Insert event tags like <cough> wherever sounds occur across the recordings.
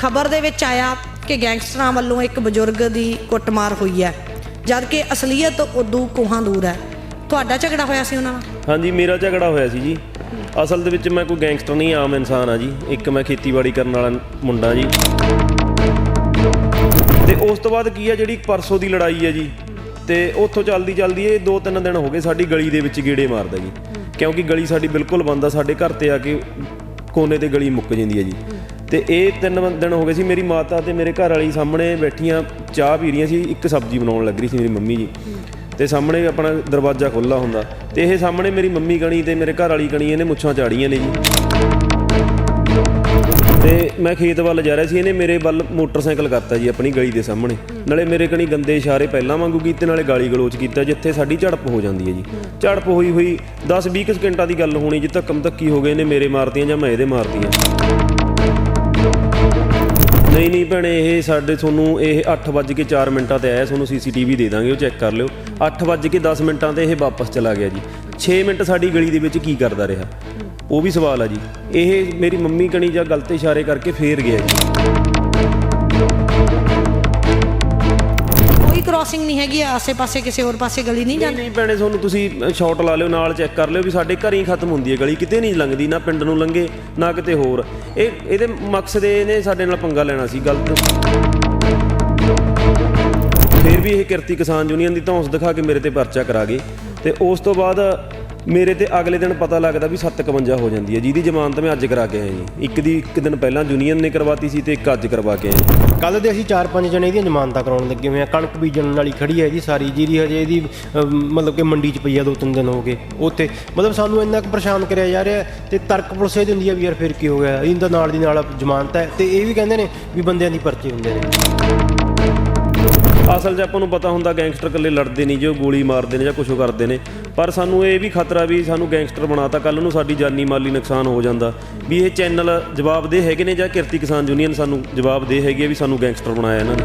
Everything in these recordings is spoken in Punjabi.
ਖਬਰ ਦੇ ਵਿੱਚ ਆਇਆ ਕਿ ਗੈਂਗਸਟਰਾਂ ਵੱਲੋਂ ਇੱਕ ਬਜ਼ੁਰਗ ਦੀ ਕੁੱਟਮਾਰ ਹੋਈ ਹੈ ਜਦ ਕਿ ਅਸਲੀਅਤ ਉਦੋਂ ਕੋਹਾਂ ਦੂਰ ਹੈ। ਤੁਹਾਡਾ ਝਗੜਾ ਹੋਇਆ ਸੀ ਉਹਨਾਂ ਨਾਲ? ਹਾਂਜੀ, ਮੇਰਾ ਝਗੜਾ ਹੋਇਆ ਸੀ ਜੀ। ਅਸਲ ਦੇ ਵਿੱਚ ਮੈਂ ਕੋਈ ਗੈਂਗਸਟਰ ਨਹੀਂ, ਆਮ ਇਨਸਾਨ ਆ ਜੀ। ਇੱਕ ਮੈਂ ਖੇਤੀਬਾੜੀ ਕਰਨ ਵਾਲਾ ਮੁੰਡਾ ਜੀ। ਤੇ ਉਸ ਤੋਂ ਬਾਅਦ ਕੀ ਆ, ਜਿਹੜੀ ਪਰਸੋਂ ਦੀ ਲੜਾਈ ਹੈ ਜੀ, ਤੇ ਉੱਥੋਂ ਚੱਲਦੀ ਚੱਲਦੀ ਇਹ ਦੋ ਤਿੰਨ ਦਿਨ ਹੋ ਗਏ ਸਾਡੀ ਗਲੀ ਦੇ ਵਿੱਚ ਗੇੜੇ ਮਾਰਦਾ ਜੀ। ਕਿਉਂਕਿ ਗਲੀ ਸਾਡੀ ਬਿਲਕੁਲ ਬੰਦ ਆ, ਸਾਡੇ ਘਰ ਤੇ ਆ ਕੇ ਕੋਨੇ ਤੇ ਗਲੀ ਮੁੱਕ ਜਾਂਦੀ ਹੈ ਜੀ। ਤੇ ਇਹ ਤਿੰਨ ਦਿਨ ਹੋ ਗਏ ਸੀ ਮੇਰੀ ਮਾਤਾ ਤੇ ਮੇਰੇ ਘਰ ਵਾਲੀ ਸਾਹਮਣੇ ਬੈਠੀਆਂ, ਚਾਹ ਪੀ ਰਹੀਆਂ ਸੀ, ਇੱਕ ਸਬਜ਼ੀ ਬਣਾਉਣ ਲੱਗ ਰਹੀ ਸੀ ਮੇਰੀ ਮੰਮੀ ਜੀ। ਤੇ ਸਾਹਮਣੇ ਆਪਣਾ ਦਰਵਾਜ਼ਾ ਖੁੱਲਾ ਹੁੰਦਾ। ਤੇ ਇਹ ਸਾਹਮਣੇ ਮੇਰੀ ਮੰਮੀ ਕਣੀ ਤੇ ਮੇਰੇ ਘਰ ਵਾਲੀ ਕਣੀ, ਇਹਨੇ ਮੁੱਛਾਂ ਚਾੜੀਆਂ ਨੇ ਜੀ। ਤੇ ਮੈਂ ਖੇਤ ਵੱਲ ਜਾ ਰਿਹਾ ਸੀ, ਇਹਨੇ ਮੇਰੇ ਵੱਲ ਮੋਟਰਸਾਈਕਲ ਕਰਤਾ ਜੀ ਆਪਣੀ ਗਲੀ ਦੇ ਸਾਹਮਣੇ। ਨਾਲੇ ਮੇਰੇ ਕਣੀ ਗੰਦੇ ਇਸ਼ਾਰੇ ਪਹਿਲਾਂ ਵਾਂਗੂ ਕੀਤੇ, ਨਾਲੇ ਗਾਲੀ ਗਲੋਚ ਕੀਤਾ, ਜਿੱਥੇ ਸਾਡੀ ਝੜਪ ਹੋ ਜਾਂਦੀ ਹੈ ਜੀ। ਝੜਪ ਹੋਈ ਹੋਈ 10-20 ਸਕਿੰਟਾਂ ਦੀ ਗੱਲ ਹੋਣੀ, ਜੀ ਧੱਕਮ ਧੱਕੀ ਹੋ ਗਏ ਨੇ ਮੇਰੇ ਮਾਰਤੀਆਂ ਜਾਂ ਮੈਂ ਇਹਦੇ ਮਾਰਤੀਆਂ। ਨਹੀਂ ਨਹੀਂ ਭੈਣੇ, ਇਹ ਸਾਡੇ ਤੁਹਾਨੂੰ ਇਹ 8:04 ਮਿੰਟਾਂ ਤੇ ਆਇਆ, ਤੁਹਾਨੂੰ ਸੀਸੀਟੀਵੀ ਦੇ ਦਾਂਗੇ, ਉਹ ਚੈੱਕ ਕਰ ਲਿਓ। 8:10 ਮਿੰਟਾਂ ਤੇ ਇਹ ਵਾਪਸ ਚਲਾ ਗਿਆ ਜੀ। 6 ਮਿੰਟ ਸਾਡੀ ਗਲੀ ਦੇ ਵਿੱਚ ਕੀ ਕਰਦਾ ਰਿਹਾ? ਉਹ ਵੀ ਸਵਾਲ ਆ ਜੀ। ਇਹ ਮੇਰੀ ਮੰਮੀ ਕਣੀ ਜਾਂ ਗਲਤ ਇਸ਼ਾਰੇ ਕਰਕੇ ਫੇਰ ਗਿਆ ਜੀ। ਕੋਈ ਕ੍ਰਾਸਿੰਗ ਨਹੀਂ ਹੈਗੀ ਆਸੇ-ਪਾਸੇ ਕਿਸੇ ਹੋਰ ਪਾਸੇ ਗਲੀ ਨਹੀਂ ਜਾਂਦੀ। ਨਹੀਂ ਭੈਣੇ, ਤੁਹਾਨੂੰ ਤੁਸੀਂ ਸ਼ਾਟ ਲਾ ਲਿਓ, ਨਾਲ ਚੈੱਕ ਕਰ ਲਿਓ ਵੀ ਸਾਡੇ ਘਰ ਹੀ ਖਤਮ ਹੁੰਦੀ ਹੈ ਗਲੀ। ਕਿਤੇ ਨਹੀਂ ਲੰਘਦੀ, ਨਾ ਪਿੰਡ ਨੂੰ ਲੰਘੇ, ਨਾ ਕਿਤੇ ਹੋਰ। ਇਹ, ਇਹਦੇ ਮਕਸਦ ਇਹ ਨੇ ਸਾਡੇ ਨਾਲ ਪੰਗਾ ਲੈਣਾ ਸੀ, ਗਲਤ। ਫਿਰ ਵੀ ਇਹ ਕਿਰਤੀ ਕਿਸਾਨ ਯੂਨੀਅਨ ਦੀ ਧੌਂਸ ਦਿਖਾ ਕੇ ਮੇਰੇ ਤੇ ਪਰਚਾ ਕਰਾ ਗਏ। ਤੇ ਉਸ ਤੋਂ ਬਾਅਦ ਮੇਰੇ ਤੇ ਅਗਲੇ ਦਿਨ ਪਤਾ ਲੱਗਦਾ ਵੀ 751 ਹੋ ਜਾਂਦੀ ਹੈ। ਜਿਹਦੀ ਜ਼ਮਾਨਤ ਮੈਂ ਅੱਜ ਕਰਾ ਕੇ ਆਇਆ ਜੀ। ਇੱਕ ਦੀ ਇੱਕ ਦਿਨ ਪਹਿਲਾਂ ਯੂਨੀਅਨ ਨੇ ਕਰਵਾਤੀ ਸੀ ਤੇ ਇੱਕ ਅੱਜ ਕਰਵਾ ਕੇ ਆਇਆ ਕੱਲ ਦੇ ਅਸੀਂ ਚਾਰ ਪੰਜ ਜਣੇ ਇਹਦੀਆਂ ਜ਼ਮਾਨਤਾਂ ਕਰਾਉਣ ਲੱਗੇ ਹੋਏ ਆ ਕਣਕ ਬੀਜਣ ਵਾਲੀ ਖੜੀ ਹੈ ਜੀ ਸਾਰੀ ਜੀਰੀ ਹਜੇ ਇਹਦੀ ਮਤਲਬ ਕਿ ਮੰਡੀ 'ਚ ਪਈ ਆ ਦੋ ਤਿੰਨ ਦਿਨ ਹੋ ਗਏ ਉੱਥੇ। ਮਤਲਬ ਸਾਨੂੰ ਇੰਨਾ ਕੁ ਪਰੇਸ਼ਾਨ ਕਰਿਆ ਜਾ ਰਿਹਾ ਤੇ ਤਰਕ ਪੁਲਿਸ ਇਹ ਦਿੰਦੀ ਆ ਵੀ ਯਾਰ ਫਿਰ ਕੀ ਹੋ ਗਿਆ। ਇਹਦਾ ਨਾਲ ਦੀ ਨਾਲ ਜ਼ਮਾਨਤ ਹੈ ਤੇ ਇਹ ਵੀ ਕਹਿੰਦੇ ਨੇ ਵੀ ਬੰਦਿਆਂ ਦੀ ਪਰਚੇ ਹੁੰਦੇ ਨੇ ਅਸਲ 'ਚ ਆਪਾਂ ਨੂੰ ਪਤਾ ਹੁੰਦਾ ਗੈਂਗਸਟਰ ਇਕੱਲੇ ਲੜਦੇ ਨਹੀਂ ਜੋ ਗੋਲੀ ਮਾਰਦੇ ਨੇ ਜਾਂ ਕੁਛ ਕਰਦੇ ਨੇ। ਪਰ ਸਾਨੂੰ ਇਹ ਵੀ ਖਤਰਾ ਵੀ ਸਾਨੂੰ ਗੈਂਗਸਟਰ ਬਣਾਤਾ ਕੱਲ ਨੂੰ ਸਾਡੀ ਜਾਨੀ ਮਾਲੀ ਨੁਕਸਾਨ ਹੋ ਜਾਂਦਾ। ਵੀ ਇਹ ਚੈਨਲ ਜਵਾਬਦੇਹ ਹੈਗੇ ਨੇ ਜਾਂ ਕਿਰਤੀ ਕਿਸਾਨ ਯੂਨੀਅਨ ਸਾਨੂੰ ਜਵਾਬਦੇਹ ਹੈਗੀ ਹੈ ਵੀ ਸਾਨੂੰ ਗੈਂਗਸਟਰ ਬਣਾਇਆ ਇਹਨਾਂ ਨੇ।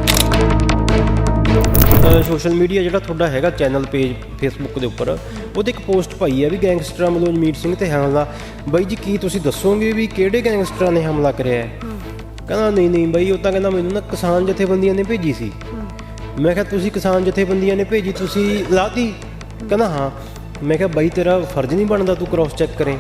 ਸੋਸ਼ਲ ਮੀਡੀਆ ਜਿਹੜਾ ਤੁਹਾਡਾ ਹੈਗਾ ਚੈਨਲ ਪੇਜ ਫੇਸਬੁੱਕ ਦੇ ਉੱਪਰ ਉਹਦੇ ਇੱਕ ਪੋਸਟ ਪਾਈ ਹੈ ਵੀ ਗੈਂਗਸਟਰਾਂ ਵੱਲੋਂ ਜਮੀਤ ਸਿੰਘ ਤੇ ਹਮਲਾ। ਬਾਈ ਜੀ ਕੀ ਤੁਸੀਂ ਦੱਸੋਗੇ ਵੀ ਕਿਹੜੇ ਗੈਂਗਸਟਰਾਂ ਨੇ ਹਮਲਾ ਕਰਿਆ? ਹੈ। ਕਹਿੰਦਾ ਨਹੀਂ ਨਹੀਂ ਬਾਈ ਉਹ ਤਾਂ ਕਹਿੰਦਾ ਮੈਨੂੰ ਨਾ ਕਿਸਾਨ ਜਥੇਬੰਦੀਆਂ ਨੇ ਭੇਜੀ ਸੀ। ਮੈਂ ਕਿਹਾ ਤੁਸੀਂ ਕਿਸਾਨ ਜਥੇਬੰਦੀਆਂ ਨੇ ਭੇਜੀ ਤੁਸੀਂ ਲਾਤੀ? ਕਹਿੰਦਾ ਹਾਂ। ਮੈਂ ਕਿਹਾ ਬਾਈ ਤੇਰਾ ਫਰਜ਼ ਨਹੀਂ ਬਣਦਾ ਤੂੰ ਕ੍ਰਾਸ ਚੈੱਕ ਕਰੇ।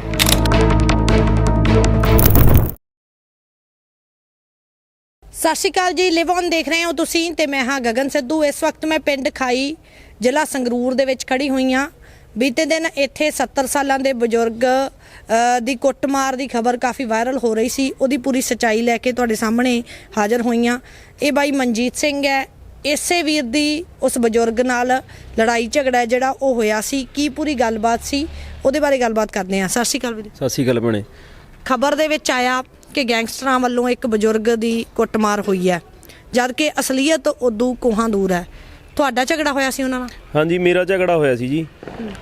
ਸਤਿ ਸ਼੍ਰੀ ਅਕਾਲ ਜੀ ਲਿਵ ਔਨ ਦੇਖ ਰਹੇ ਹੋ ਤੁਸੀਂ ਤੇ ਮੈਂ ਹਾਂ ਗਗਨ ਸਿੱਧੂ। ਇਸ ਵਕਤ ਮੈਂ ਪਿੰਡ ਖਾਈ ਜ਼ਿਲ੍ਹਾ ਸੰਗਰੂਰ ਦੇ ਵਿੱਚ ਖੜੀ ਹੋਈ ਹਾਂ। ਬੀਤੇ ਦਿਨ ਇੱਥੇ 70 ਸਾਲਾਂ ਦੇ ਬਜ਼ੁਰਗ ਅ, ਦੀ ਕੁੱਟਮਾਰ ਦੀ ਖਬਰ ਕਾਫੀ ਵਾਇਰਲ ਹੋ ਰਹੀ ਸੀ। ਉਹਦੀ ਪੂਰੀ ਸਚਾਈ ਲੈ ਕੇ ਤੁਹਾਡੇ ਸਾਹਮਣੇ ਹਾਜ਼ਰ ਹੋਈਆਂ ਇਹ ਬਾਈ ਮਨਜੀਤ ਸਿੰਘ ਹੈ। ਇਸੇ ਵੀਰ ਦੀ ਉਸ ਬਜ਼ੁਰਗ ਨਾਲ ਲੜਾਈ ਝਗੜਾ ਜਿਹੜਾ ਉਹ ਹੋਇਆ ਸੀ ਕੀ ਪੂਰੀ ਗੱਲਬਾਤ ਸੀ? ਉਹਦੇ ਬਾਰੇ ਗੱਲਬਾਤ ਕਰਦੇ ਹਾਂ। ਸਤਿ ਸ਼੍ਰੀ ਅਕਾਲ ਵੀਰੇ। ਸਤਿ ਸ਼੍ਰੀ ਅਕਾਲ ਭੈਣੇ। ਖਬਰ ਦੇ ਵਿੱਚ ਆਇਆ ਕਿ ਗੈਂਗਸਟਰਾਂ ਵੱਲੋਂ ਇੱਕ ਬਜ਼ੁਰਗ ਦੀ ਕੁੱਟਮਾਰ ਹੋਈ ਹੈ ਜਦ ਕਿ ਅਸਲੀਅਤ ਉਦੋਂ ਕੋਹਾਂ ਦੂਰ ਹੈ। ਤੁਹਾਡਾ ਝਗੜਾ ਹੋਇਆ ਸੀ ਉਹਨਾਂ ਨਾਲ? ਹਾਂਜੀ ਮੇਰਾ ਝਗੜਾ ਹੋਇਆ ਸੀ ਜੀ।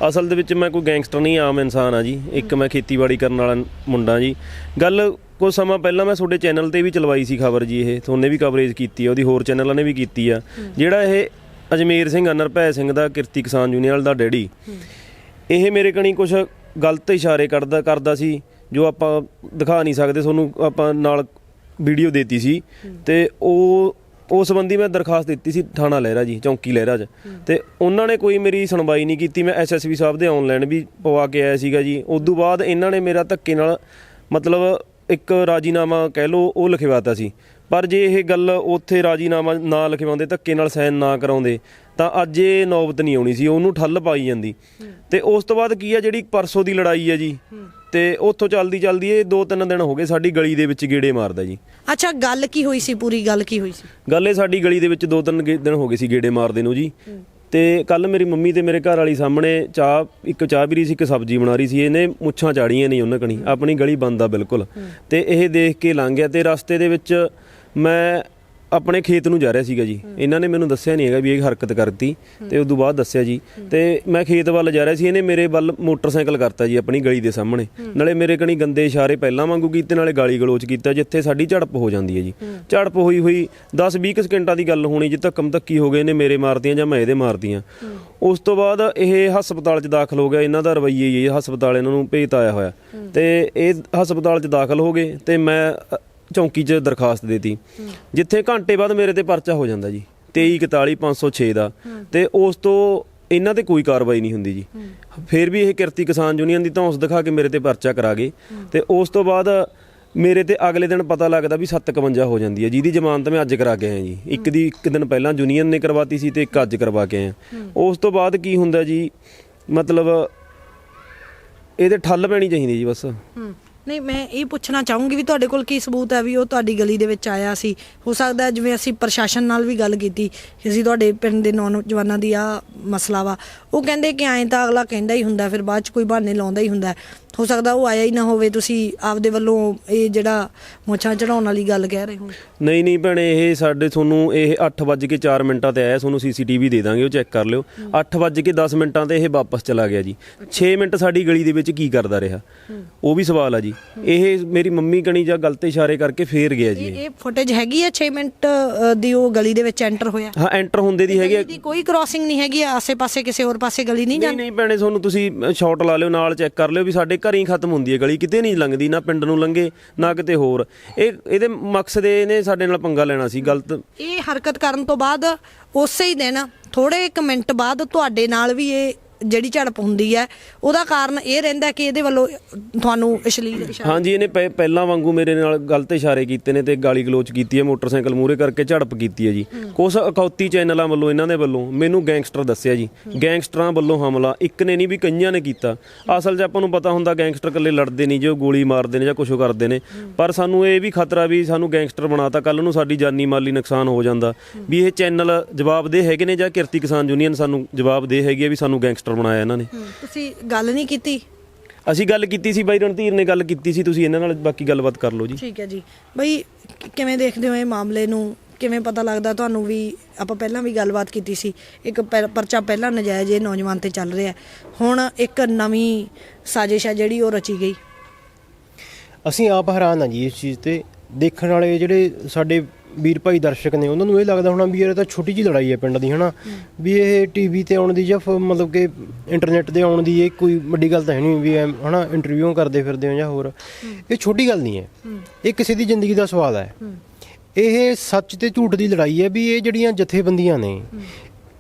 ਅਸਲ ਦੇ ਵਿੱਚ ਮੈਂ ਕੋਈ ਗੈਂਗਸਟਰ ਨਹੀਂ ਆਮ ਇਨਸਾਨ ਆ ਜੀ। ਇੱਕ ਮੈਂ ਖੇਤੀਬਾੜੀ ਕਰਨ ਵਾਲਾ ਮੁੰਡਾ ਜੀ। ਗੱਲ ਕੁਝ ਸਮਾਂ ਪਹਿਲਾਂ ਮੈਂ ਤੁਹਾਡੇ ਚੈਨਲ ਤੇ ਵੀ ਚਲਵਾਈ ਸੀ ਖਬਰ ਜੀ ਇਹ ਤੁਹਾਨੇ ਵੀ ਕਵਰੇਜ ਕੀਤੀ ਆ ਉਹਦੀ ਹੋਰ ਚੈਨਲਾਂ ਨੇ ਵੀ ਕੀਤੀ ਆ। ਜਿਹੜਾ ਇਹ ਅਜਮੇਰ ਸਿੰਘ ਅਨਰਭੈ ਸਿੰਘ ਦਾ ਕਿਰਤੀ ਕਿਸਾਨ ਯੂਨੀਅਨ ਦਾ ਡੈਡੀ ਇਹ ਮੇਰੇ ਕਣੀ ਕੁਝ ਗਲਤ ਇਸ਼ਾਰੇ ਕਰਦਾ ਕਰਦਾ ਸੀ ਜੋ ਆਪਾਂ ਦਿਖਾ ਨਹੀਂ ਸਕਦੇ ਤੁਹਾਨੂੰ ਆਪਾਂ ਨਾਲ ਵੀਡੀਓ ਦੇਤੀ ਸੀ। ਤੇ ਉਹ ਉਸ ਸੰਬੰਧੀ ਮੈਂ ਦਰਖਾਸਤ ਦਿੱਤੀ ਸੀ ਥਾਣਾ ਲਹਿਰਾ ਜੀ ਚੌਂਕੀ ਲਹਿਰਾ 'ਚ। ਤੇ ਉਹਨਾਂ ਨੇ ਕੋਈ ਮੇਰੀ ਸੁਣਵਾਈ ਨਹੀਂ ਕੀਤੀ ਮੈਂ ਐਸਐਸਪੀ ਸਾਹਿਬ ਦੇ ਆਨਲਾਈਨ ਵੀ ਪਵਾ ਕੇ ਆਇਆ ਸੀਗਾ ਜੀ। ਉਸ ਤੋਂ ਬਾਅਦ ਇਹਨਾਂ ਨੇ ਮੇਰਾ ਧੱਕੇ ਨਾਲ ਮਤਲਬ ਇੱਕ ਰਾਜੀਨਾਮਾ ਕਹਿ ਲਓ ਉਹ ਲਿਖਵਾਤਾ ਸੀ। ਪਰ ਜੇ ਇਹ ਗੱਲ ਉੱਥੇ ਰਾਜੀਨਾਮਾ ਨਾ ਲਿਖਵਾਉਂਦੇ ਧੱਕੇ ਨਾਲ ਸਾਈਨ ਨਾ ਕਰਾਉਂਦੇ ਤਾਂ ਅੱਜ ਇਹ ਨੌਬਤ ਨਹੀਂ ਆਉਣੀ ਸੀ ਉਹਨੂੰ ਠੱਲ ਪਾਈ ਜਾਂਦੀ। ਤੇ ਉਸ ਤੋਂ ਬਾਅਦ ਕੀ ਆ ਜਿਹੜੀ ਪਰਸੋਂ ਦੀ ਲੜਾਈ ਹੈ ਜੀ ਤੇ ਉੱਥੋਂ ਚੱਲਦੀ ਚੱਲਦੀ ਇਹ ਦੋ ਤਿੰਨ ਦਿਨ ਹੋ ਗਏ ਸਾਡੀ ਗਲੀ ਦੇ ਵਿੱਚ ਗੇੜੇ ਮਾਰਦਾ ਜੀ। ਅੱਛਾ ਗੱਲ ਕੀ ਹੋਈ ਸੀ ਪੂਰੀ ਗੱਲ ਕੀ ਹੋਈ ਸੀ? ਗੱਲ ਇਹ ਸਾਡੀ ਗਲੀ ਦੇ ਵਿੱਚ ਦੋ ਤਿੰਨ ਗੇ- ਦਿਨ ਹੋ ਗਏ ਸੀ ਗੇੜੇ ਮਾਰਦੇ ਨੂੰ ਜੀ। ਤੇ ਕੱਲ ਮੇਰੀ ਮੰਮੀ ਤੇ ਮੇਰੇ ਘਰ ਵਾਲੀ ਸਾਹਮਣੇ ਚਾਹ ਇੱਕ ਚਾਹ ਪੀ ਰਹੀ ਸੀ ਇੱਕ ਸਬਜ਼ੀ ਬਣਾ ਰਹੀ ਸੀ। ਇਹਨੇ ਮੁੱਛਾਂ ਚਾੜੀਆਂ ਨਹੀਂ ਉਹਨਾਂ ਕਣੀ। ਆਪਣੀ ਗਲੀ ਬੰਦ ਆ ਬਿਲਕੁਲ। ਤੇ ਇਹ ਦੇਖ ਕੇ ਲੰਘ ਗਿਆ ਤੇ ਰਸਤੇ ਦੇ ਵਿੱਚ ਮੈਂ ਆਪਣੇ ਖੇਤ ਨੂੰ ਜਾ ਰਿਹਾ ਸੀਗਾ ਜੀ। ਇਹਨਾਂ ਨੇ ਮੈਨੂੰ ਦੱਸਿਆ ਨਹੀਂ ਹੈਗਾ ਵੀ ਇਹ ਹਰਕਤ ਕਰਤੀ ਤੇ ਉਸ ਤੋਂ ਬਾਅਦ ਦੱਸਿਆ ਜੀ। ਤੇ ਮੈਂ ਖੇਤ ਵੱਲ ਜਾ ਰਿਹਾ ਸੀ ਇਹਨੇ ਮੇਰੇ ਵੱਲ ਮੋਟਰਸਾਈਕਲ ਕਰਤਾ ਜੀ ਆਪਣੀ ਗਲੀ ਦੇ ਸਾਹਮਣੇ। ਨਾਲੇ ਮੇਰੇ ਕਣੀ ਗੰਦੇ ਇਸ਼ਾਰੇ ਪਹਿਲਾਂ ਵਾਂਗੂ ਕੀਤੇ ਨਾਲੇ ਗਾਲੀ ਗਲੋਚ ਕੀਤਾ ਜਿੱਥੇ ਸਾਡੀ ਝੜਪ ਹੋ ਜਾਂਦੀ ਹੈ ਜੀ। ਝੜਪ ਹੋਈ ਹੋਈ 10-20 ਸਕਿੰਟਾਂ ਦੀ ਗੱਲ ਹੋਣੀ ਜੀ ਧੱਕਮ ਧੱਕੀ ਹੋ ਗਏ ਨੇ ਮੇਰੇ ਮਾਰਤੀਆਂ ਜਾਂ ਮੈਂ ਇਹਦੇ ਮਾਰਤੀਆਂ। ਉਸ ਤੋਂ ਬਾਅਦ ਇਹ ਹਸਪਤਾਲ 'ਚ ਦਾਖਲ ਹੋ ਗਿਆ ਇਹਨਾਂ ਦਾ ਰਵਈਏ ਹੀ ਇਹ ਹਸਪਤਾਲ ਇਹਨਾਂ ਨੂੰ ਭੇਤ ਆਇਆ ਹੋਇਆ ਤੇ ਇਹ ਹਸਪਤਾਲ 'ਚ ਦਾਖਲ ਹੋ ਗਏ ਤੇ ਮੈਂ ਚੌਂਕੀ 'ਚ ਦਰਖਾਸਤ ਦੇਤੀ। ਜਿੱਥੇ ਘੰਟੇ ਬਾਅਦ ਮੇਰੇ ਤੇ ਪਰਚਾ ਹੋ ਜਾਂਦਾ ਜੀ। 2341506 ਦਾ। ਤੇ ਉਸ ਤੋਂ ਇਹਨਾਂ ਤੇ ਕੋਈ ਕਾਰਵਾਈ ਨਹੀਂ ਹੁੰਦੀ ਜੀ। ਫਿਰ ਵੀ ਇਹ ਕਿਰਤੀ ਕਿਸਾਨ ਯੂਨੀਅਨ ਦੀ ਧੌਂਸ ਦਿਖਾ ਕੇ ਮੇਰੇ ਤੇ ਪਰਚਾ ਕਰਾ ਗਏ। ਤੇ ਉਸ ਤੋਂ ਬਾਅਦ ਮੇਰੇ ਤੇ ਅਗਲੇ ਦਿਨ ਪਤਾ ਲੱਗਦਾ ਵੀ 751 ਹੋ ਜਾਂਦੀ ਹੈ। ਜਿਹਦੀ ਜ਼ਮਾਨਤ ਮੈਂ ਅੱਜ ਕਰਾ ਕੇ ਆਇਆ ਜੀ। ਇੱਕ ਦੀ ਇੱਕ ਦਿਨ ਪਹਿਲਾਂ ਯੂਨੀਅਨ ਨੇ ਕਰਵਾਤੀ ਸੀ ਤੇ ਇੱਕ ਅੱਜ ਕਰਵਾ ਕੇ ਆਇਆ। ਉਸ ਤੋਂ ਬਾਅਦ ਕੀ ਹੁੰਦਾ ਜੀ? ਮਤਲਬ ਇਹਦੇ ਠੱਲ ਪੈਣੀ ਚਾਹੀਦੀ ਜੀ ਬਸ। ਨਹੀਂ, ਮੈਂ ਇਹ ਪੁੱਛਣਾ ਚਾਹੂੰਗੀ ਵੀ ਤੁਹਾਡੇ ਕੋਲ ਕੀ ਸਬੂਤ ਹੈ ਵੀ ਉਹ ਤੁਹਾਡੀ ਗਲੀ ਦੇ ਵਿੱਚ ਆਇਆ ਸੀ? ਹੋ ਸਕਦਾ ਜਿਵੇਂ ਅਸੀਂ ਪ੍ਰਸ਼ਾਸਨ ਨਾਲ ਵੀ ਗੱਲ ਕੀਤੀ, ਕਿ ਅਸੀਂ ਤੁਹਾਡੇ ਪਿੰਡ ਦੇ ਨੌਜਵਾਨਾਂ ਦੀ ਆ ਮਸਲਾ ਵਾ। ਉਹ ਕਹਿੰਦੇ ਕਿ ਐਂ ਤਾਂ ਅਗਲਾ ਕਹਿੰਦਾ ਹੀ ਹੁੰਦਾ, ਫਿਰ ਬਾਅਦ ਚ ਕੋਈ ਬਹਾਨੇ ਲਾਉਂਦਾ ਹੀ ਹੁੰਦਾ। ਹੋ ਸਕਦਾ ਉਹ ਆਇਆ ਹੀ ਨਾ ਹੋਵੇ ਤੁਸੀਂ ਆਪਦੇ ਵੱਲੋਂ ਇਹ ਜਿਹੜਾ ਮੁੱਛਾਂ ਚੜਾਉਣ ਵਾਲੀ ਗੱਲ ਕਹਿ ਰਹੇ ਹੋ। ਨਹੀਂ ਨਹੀਂ ਭੈਣੇ ਇਹ ਸਾਡੇ ਤੁਹਾਨੂੰ ਇਹ 8:04 ਮਿੰਟਾਂ ਤੇ ਆਇਆ ਤੁਹਾਨੂੰ ਸੀਸੀਟੀਵੀ ਦੇ ਦਾਂਗੇ ਉਹ ਚੈੱਕ ਕਰ ਲਿਓ। 8:10 ਮਿੰਟਾਂ ਤੇ ਇਹ ਵਾਪਸ ਚਲਾ ਗਿਆ ਜੀ। 6 ਮਿੰਟ ਸਾਡੀ ਗਲੀ ਦੇ ਵਿੱਚ ਕੀ ਕਰਦਾ ਰਿਹਾ? ਉਹ ਵੀ ਸਵਾਲ ਆ ਜੀ। ਇਹ ਮੇਰੀ ਮੰਮੀ ਕਣੀ ਜਾਂ ਗਲਤ ਇਸ਼ਾਰੇ ਕਰਕੇ ਫੇਰ ਗਿਆ ਜੀ ਇਹ ਫੁਟੇਜ ਹੈਗੀ ਹੈ 6 ਮਿੰਟ ਦੀ ਉਹ ਗਲੀ ਦੇ ਵਿੱਚ ਐਂਟਰ ਹੋਇਆ? ਹਾਂ ਐਂਟਰ ਹੁੰਦੇ ਦੀ ਹੈਗੀ ਆ- ਦੀ ਕੋਈ ਕ੍ਰਾਸਿੰਗ ਨਹੀਂ ਹੈਗੀ ਆਸੇ-ਪਾਸੇ ਕਿਸੇ ਹੋਰ ਪਾਸੇ ਗਲੀ ਨਹੀਂ ਨਹੀਂ ਜਾਂਦੀ? ਨਹੀਂ ਭੈਣੇ ਤੁਹਾਨੂੰ ਤੁਸੀਂ ਸ਼ਾਟ ਲਾ ਲਿਓ ਨਾਲ ਚੈੱਕ ਕਰ ਲਿਓ ਵੀ ਸਾਡੇ ਘਰੇ ਖਤਮ ਹੁੰਦੀ ਹੈ ਗਲੀ, ਕਿਤੇ ਨਹੀਂ ਲੰਘਦੀ, ਨਾ ਪਿੰਡ ਨੂੰ ਲੰਘੇ, ਨਾ ਕਿਤੇ ਹੋਰ। ਇਹ, ਇਹਦੇ ਮਕਸਦ ਇਹਨੇ ਸਾਡੇ ਨਾਲ ਪੰਗਾ ਲੈਣਾ ਸੀ, ਗਲਤ। ਇਹ ਹਰਕਤ ਕਰਨ ਤੋਂ ਬਾਅਦ ਉਸੇ ਹੀ ਦਿਨ ਥੋੜੇ ਇੱਕ ਮਿੰਟ ਬਾਅਦ ਤੁਹਾਡੇ ਨਾਲ ਵੀ ਇਹ ਜਿਹੜੀ ਝੜਪ ਹੁੰਦੀ ਹੈ ਉਹਦਾ ਕਾਰਨ ਇਹ ਰਹਿੰਦਾ ਕਿ ਇਹਦੇ ਵੱਲੋਂ ਤੁਹਾਨੂੰ ਅਸ਼ਲੀਲ ਇਸ਼ਾਰਾ ਹਾਂਜੀ ਇਹਨੇ ਪਹਿ- ਪਹਿਲਾਂ ਵਾਂਗੂ ਮੇਰੇ ਨਾਲ ਗਲਤ ਇਸ਼ਾਰੇ ਕੀਤੇ ਨੇ ਤੇ ਗਾਲੀ ਗਲੋਚ ਕੀਤੀ ਹੈ ਮੋਟਰਸਾਈਕਲ ਮੂਰੇ ਕਰਕੇ ਝੜਪ ਕੀਤੀ ਹੈ ਜੀ। ਕੁਛ ਅਕੌਤੀ ਚੈਨਲਾਂ ਵੱਲੋਂ ਇਹਨਾਂ ਦੇ ਵੱਲੋਂ ਮੈਨੂੰ ਗੈਂਗਸਟਰ ਦੱਸਿਆ ਜੀ। ਗੈਂਗਸਟਰਾਂ ਵੱਲੋਂ ਹਮਲਾ ਇੱਕ ਨੇ ਨਹੀਂ ਵੀ ਕਈਆਂ ਨੇ ਕੀਤਾ। ਅਸਲ 'ਚ ਆਪਾਂ ਨੂੰ ਪਤਾ ਹੁੰਦਾ ਗੈਂਗਸਟਰ ਇਕੱਲੇ ਲੜਦੇ ਨਹੀਂ ਜੋ ਗੋਲੀ ਮਾਰਦੇ ਨੇ ਜਾਂ ਕੁਛ ਕਰਦੇ ਨੇ। ਪਰ ਸਾਨੂੰ ਇਹ ਵੀ ਖਤਰਾ ਵੀ ਸਾਨੂੰ ਗੈਂਗਸਟਰ ਬਣਾਤਾ ਕੱਲ ਨੂੰ ਸਾਡੀ ਜਾਨੀ ਮਾਲੀ ਨੁਕਸਾਨ ਹੋ ਜਾਂਦਾ। ਵੀ ਇਹ ਚੈਨਲ ਜਵਾਬਦੇਹ ਹੈਗੇ ਨੇ ਜਾਂ ਕਿਰਤੀ ਕਿਸਾਨ ਯੂਨੀਅਨ ਸਾਨੂੰ ਜਵਾਬਦੇਹ ਹੈਗੀ ਹੈ ਵੀ ਸਾਨੂੰ ਗੈਂਗਸਟਰ ਬਣਾਇਆ ਇਹਨਾਂ ਨੇ। ਤੁਸੀਂ ਗੱਲ ਨਹੀਂ ਕੀਤੀ? ਅਸੀਂ ਗੱਲ ਕੀਤੀ ਸੀ ਬਾਈ ਰਣਧੀਰ ਨੇ ਗੱਲ ਕੀਤੀ ਸੀ ਤੁਸੀਂ ਇਹਨਾਂ ਨਾਲ ਬਾਕੀ ਗੱਲਬਾਤ ਕਰ ਲਓ ਜੀ। ਠੀਕ ਹੈ ਜੀ। ਬਈ ਕਿਵੇਂ ਦੇਖਦੇ ਹੋ ਇਹ ਮਾਮਲੇ ਨੂੰ? ਕਿਵੇਂ ਪਤਾ ਲੱਗਦਾ ਤੁਹਾਨੂੰ ਵੀ ਆਪਾਂ ਪਹਿਲਾਂ ਵੀ ਗੱਲਬਾਤ ਕੀਤੀ ਸੀ? ਇੱਕ ਪਰ- ਪਰਚਾ ਪਹਿਲਾਂ ਨਜਾਇਜ਼ ਇਹ ਨੌਜਵਾਨ ਤੇ ਚੱਲ ਰਿਹਾ। ਹੁਣ ਇੱਕ ਨਵੀਂ ਸਾਜ਼ਿਸ਼ ਹੈ ਜਿਹੜੀ ਉਹ ਰਚੀ ਗਈ। ਅਸੀਂ ਆਪ ਹੈਰਾਨ ਆ ਜੀ ਇਸ ਚੀਜ਼ ਤੇ। ਦੇਖਣ ਵਾਲੇ ਜਿਹੜੇ ਸਾਡੇ ਵੀਰ ਭਾਈ ਦਰਸ਼ਕ ਨੇ ਉਹਨਾਂ ਨੂੰ ਇਹ ਲੱਗਦਾ ਹੋਣਾ ਵੀ ਇਹ ਤਾਂ ਛੋਟੀ ਜੀ ਲੜਾਈ ਹੈ ਪਿੰਡ ਦੀ ਹਨਾ? ਵੀ ਇਹ ਟੀਵੀ ਤੇ ਆਉਣ ਦੀ ਜਾਂ ਮਤਲਬ ਕਿ ਇੰਟਰਨੈਟ ਤੇ ਆਉਣ ਦੀ ਇਹ ਕੋਈ ਵੱਡੀ ਗੱਲ ਤਾਂ ਹੈ ਨਹੀਂ ਵੀ ਐਂ ਹਨਾ ਇੰਟਰਵਿਊ ਕਰਦੇ ਫਿਰਦੇ ਹੋ ਜਾਂ ਹੋਰ। ਇਹ ਛੋਟੀ ਗੱਲ ਨਹੀਂ ਹੈ। ਇਹ ਕਿਸੇ ਦੀ ਜ਼ਿੰਦਗੀ ਦਾ ਸਵਾਲ ਹੈ। ਇਹ ਸੱਚ ਤੇ ਝੂਠ ਦੀ ਲੜਾਈ ਹੈ ਵੀ ਇਹ ਜਿਹੜੀਆਂ ਜਥੇਬੰਦੀਆਂ ਨੇ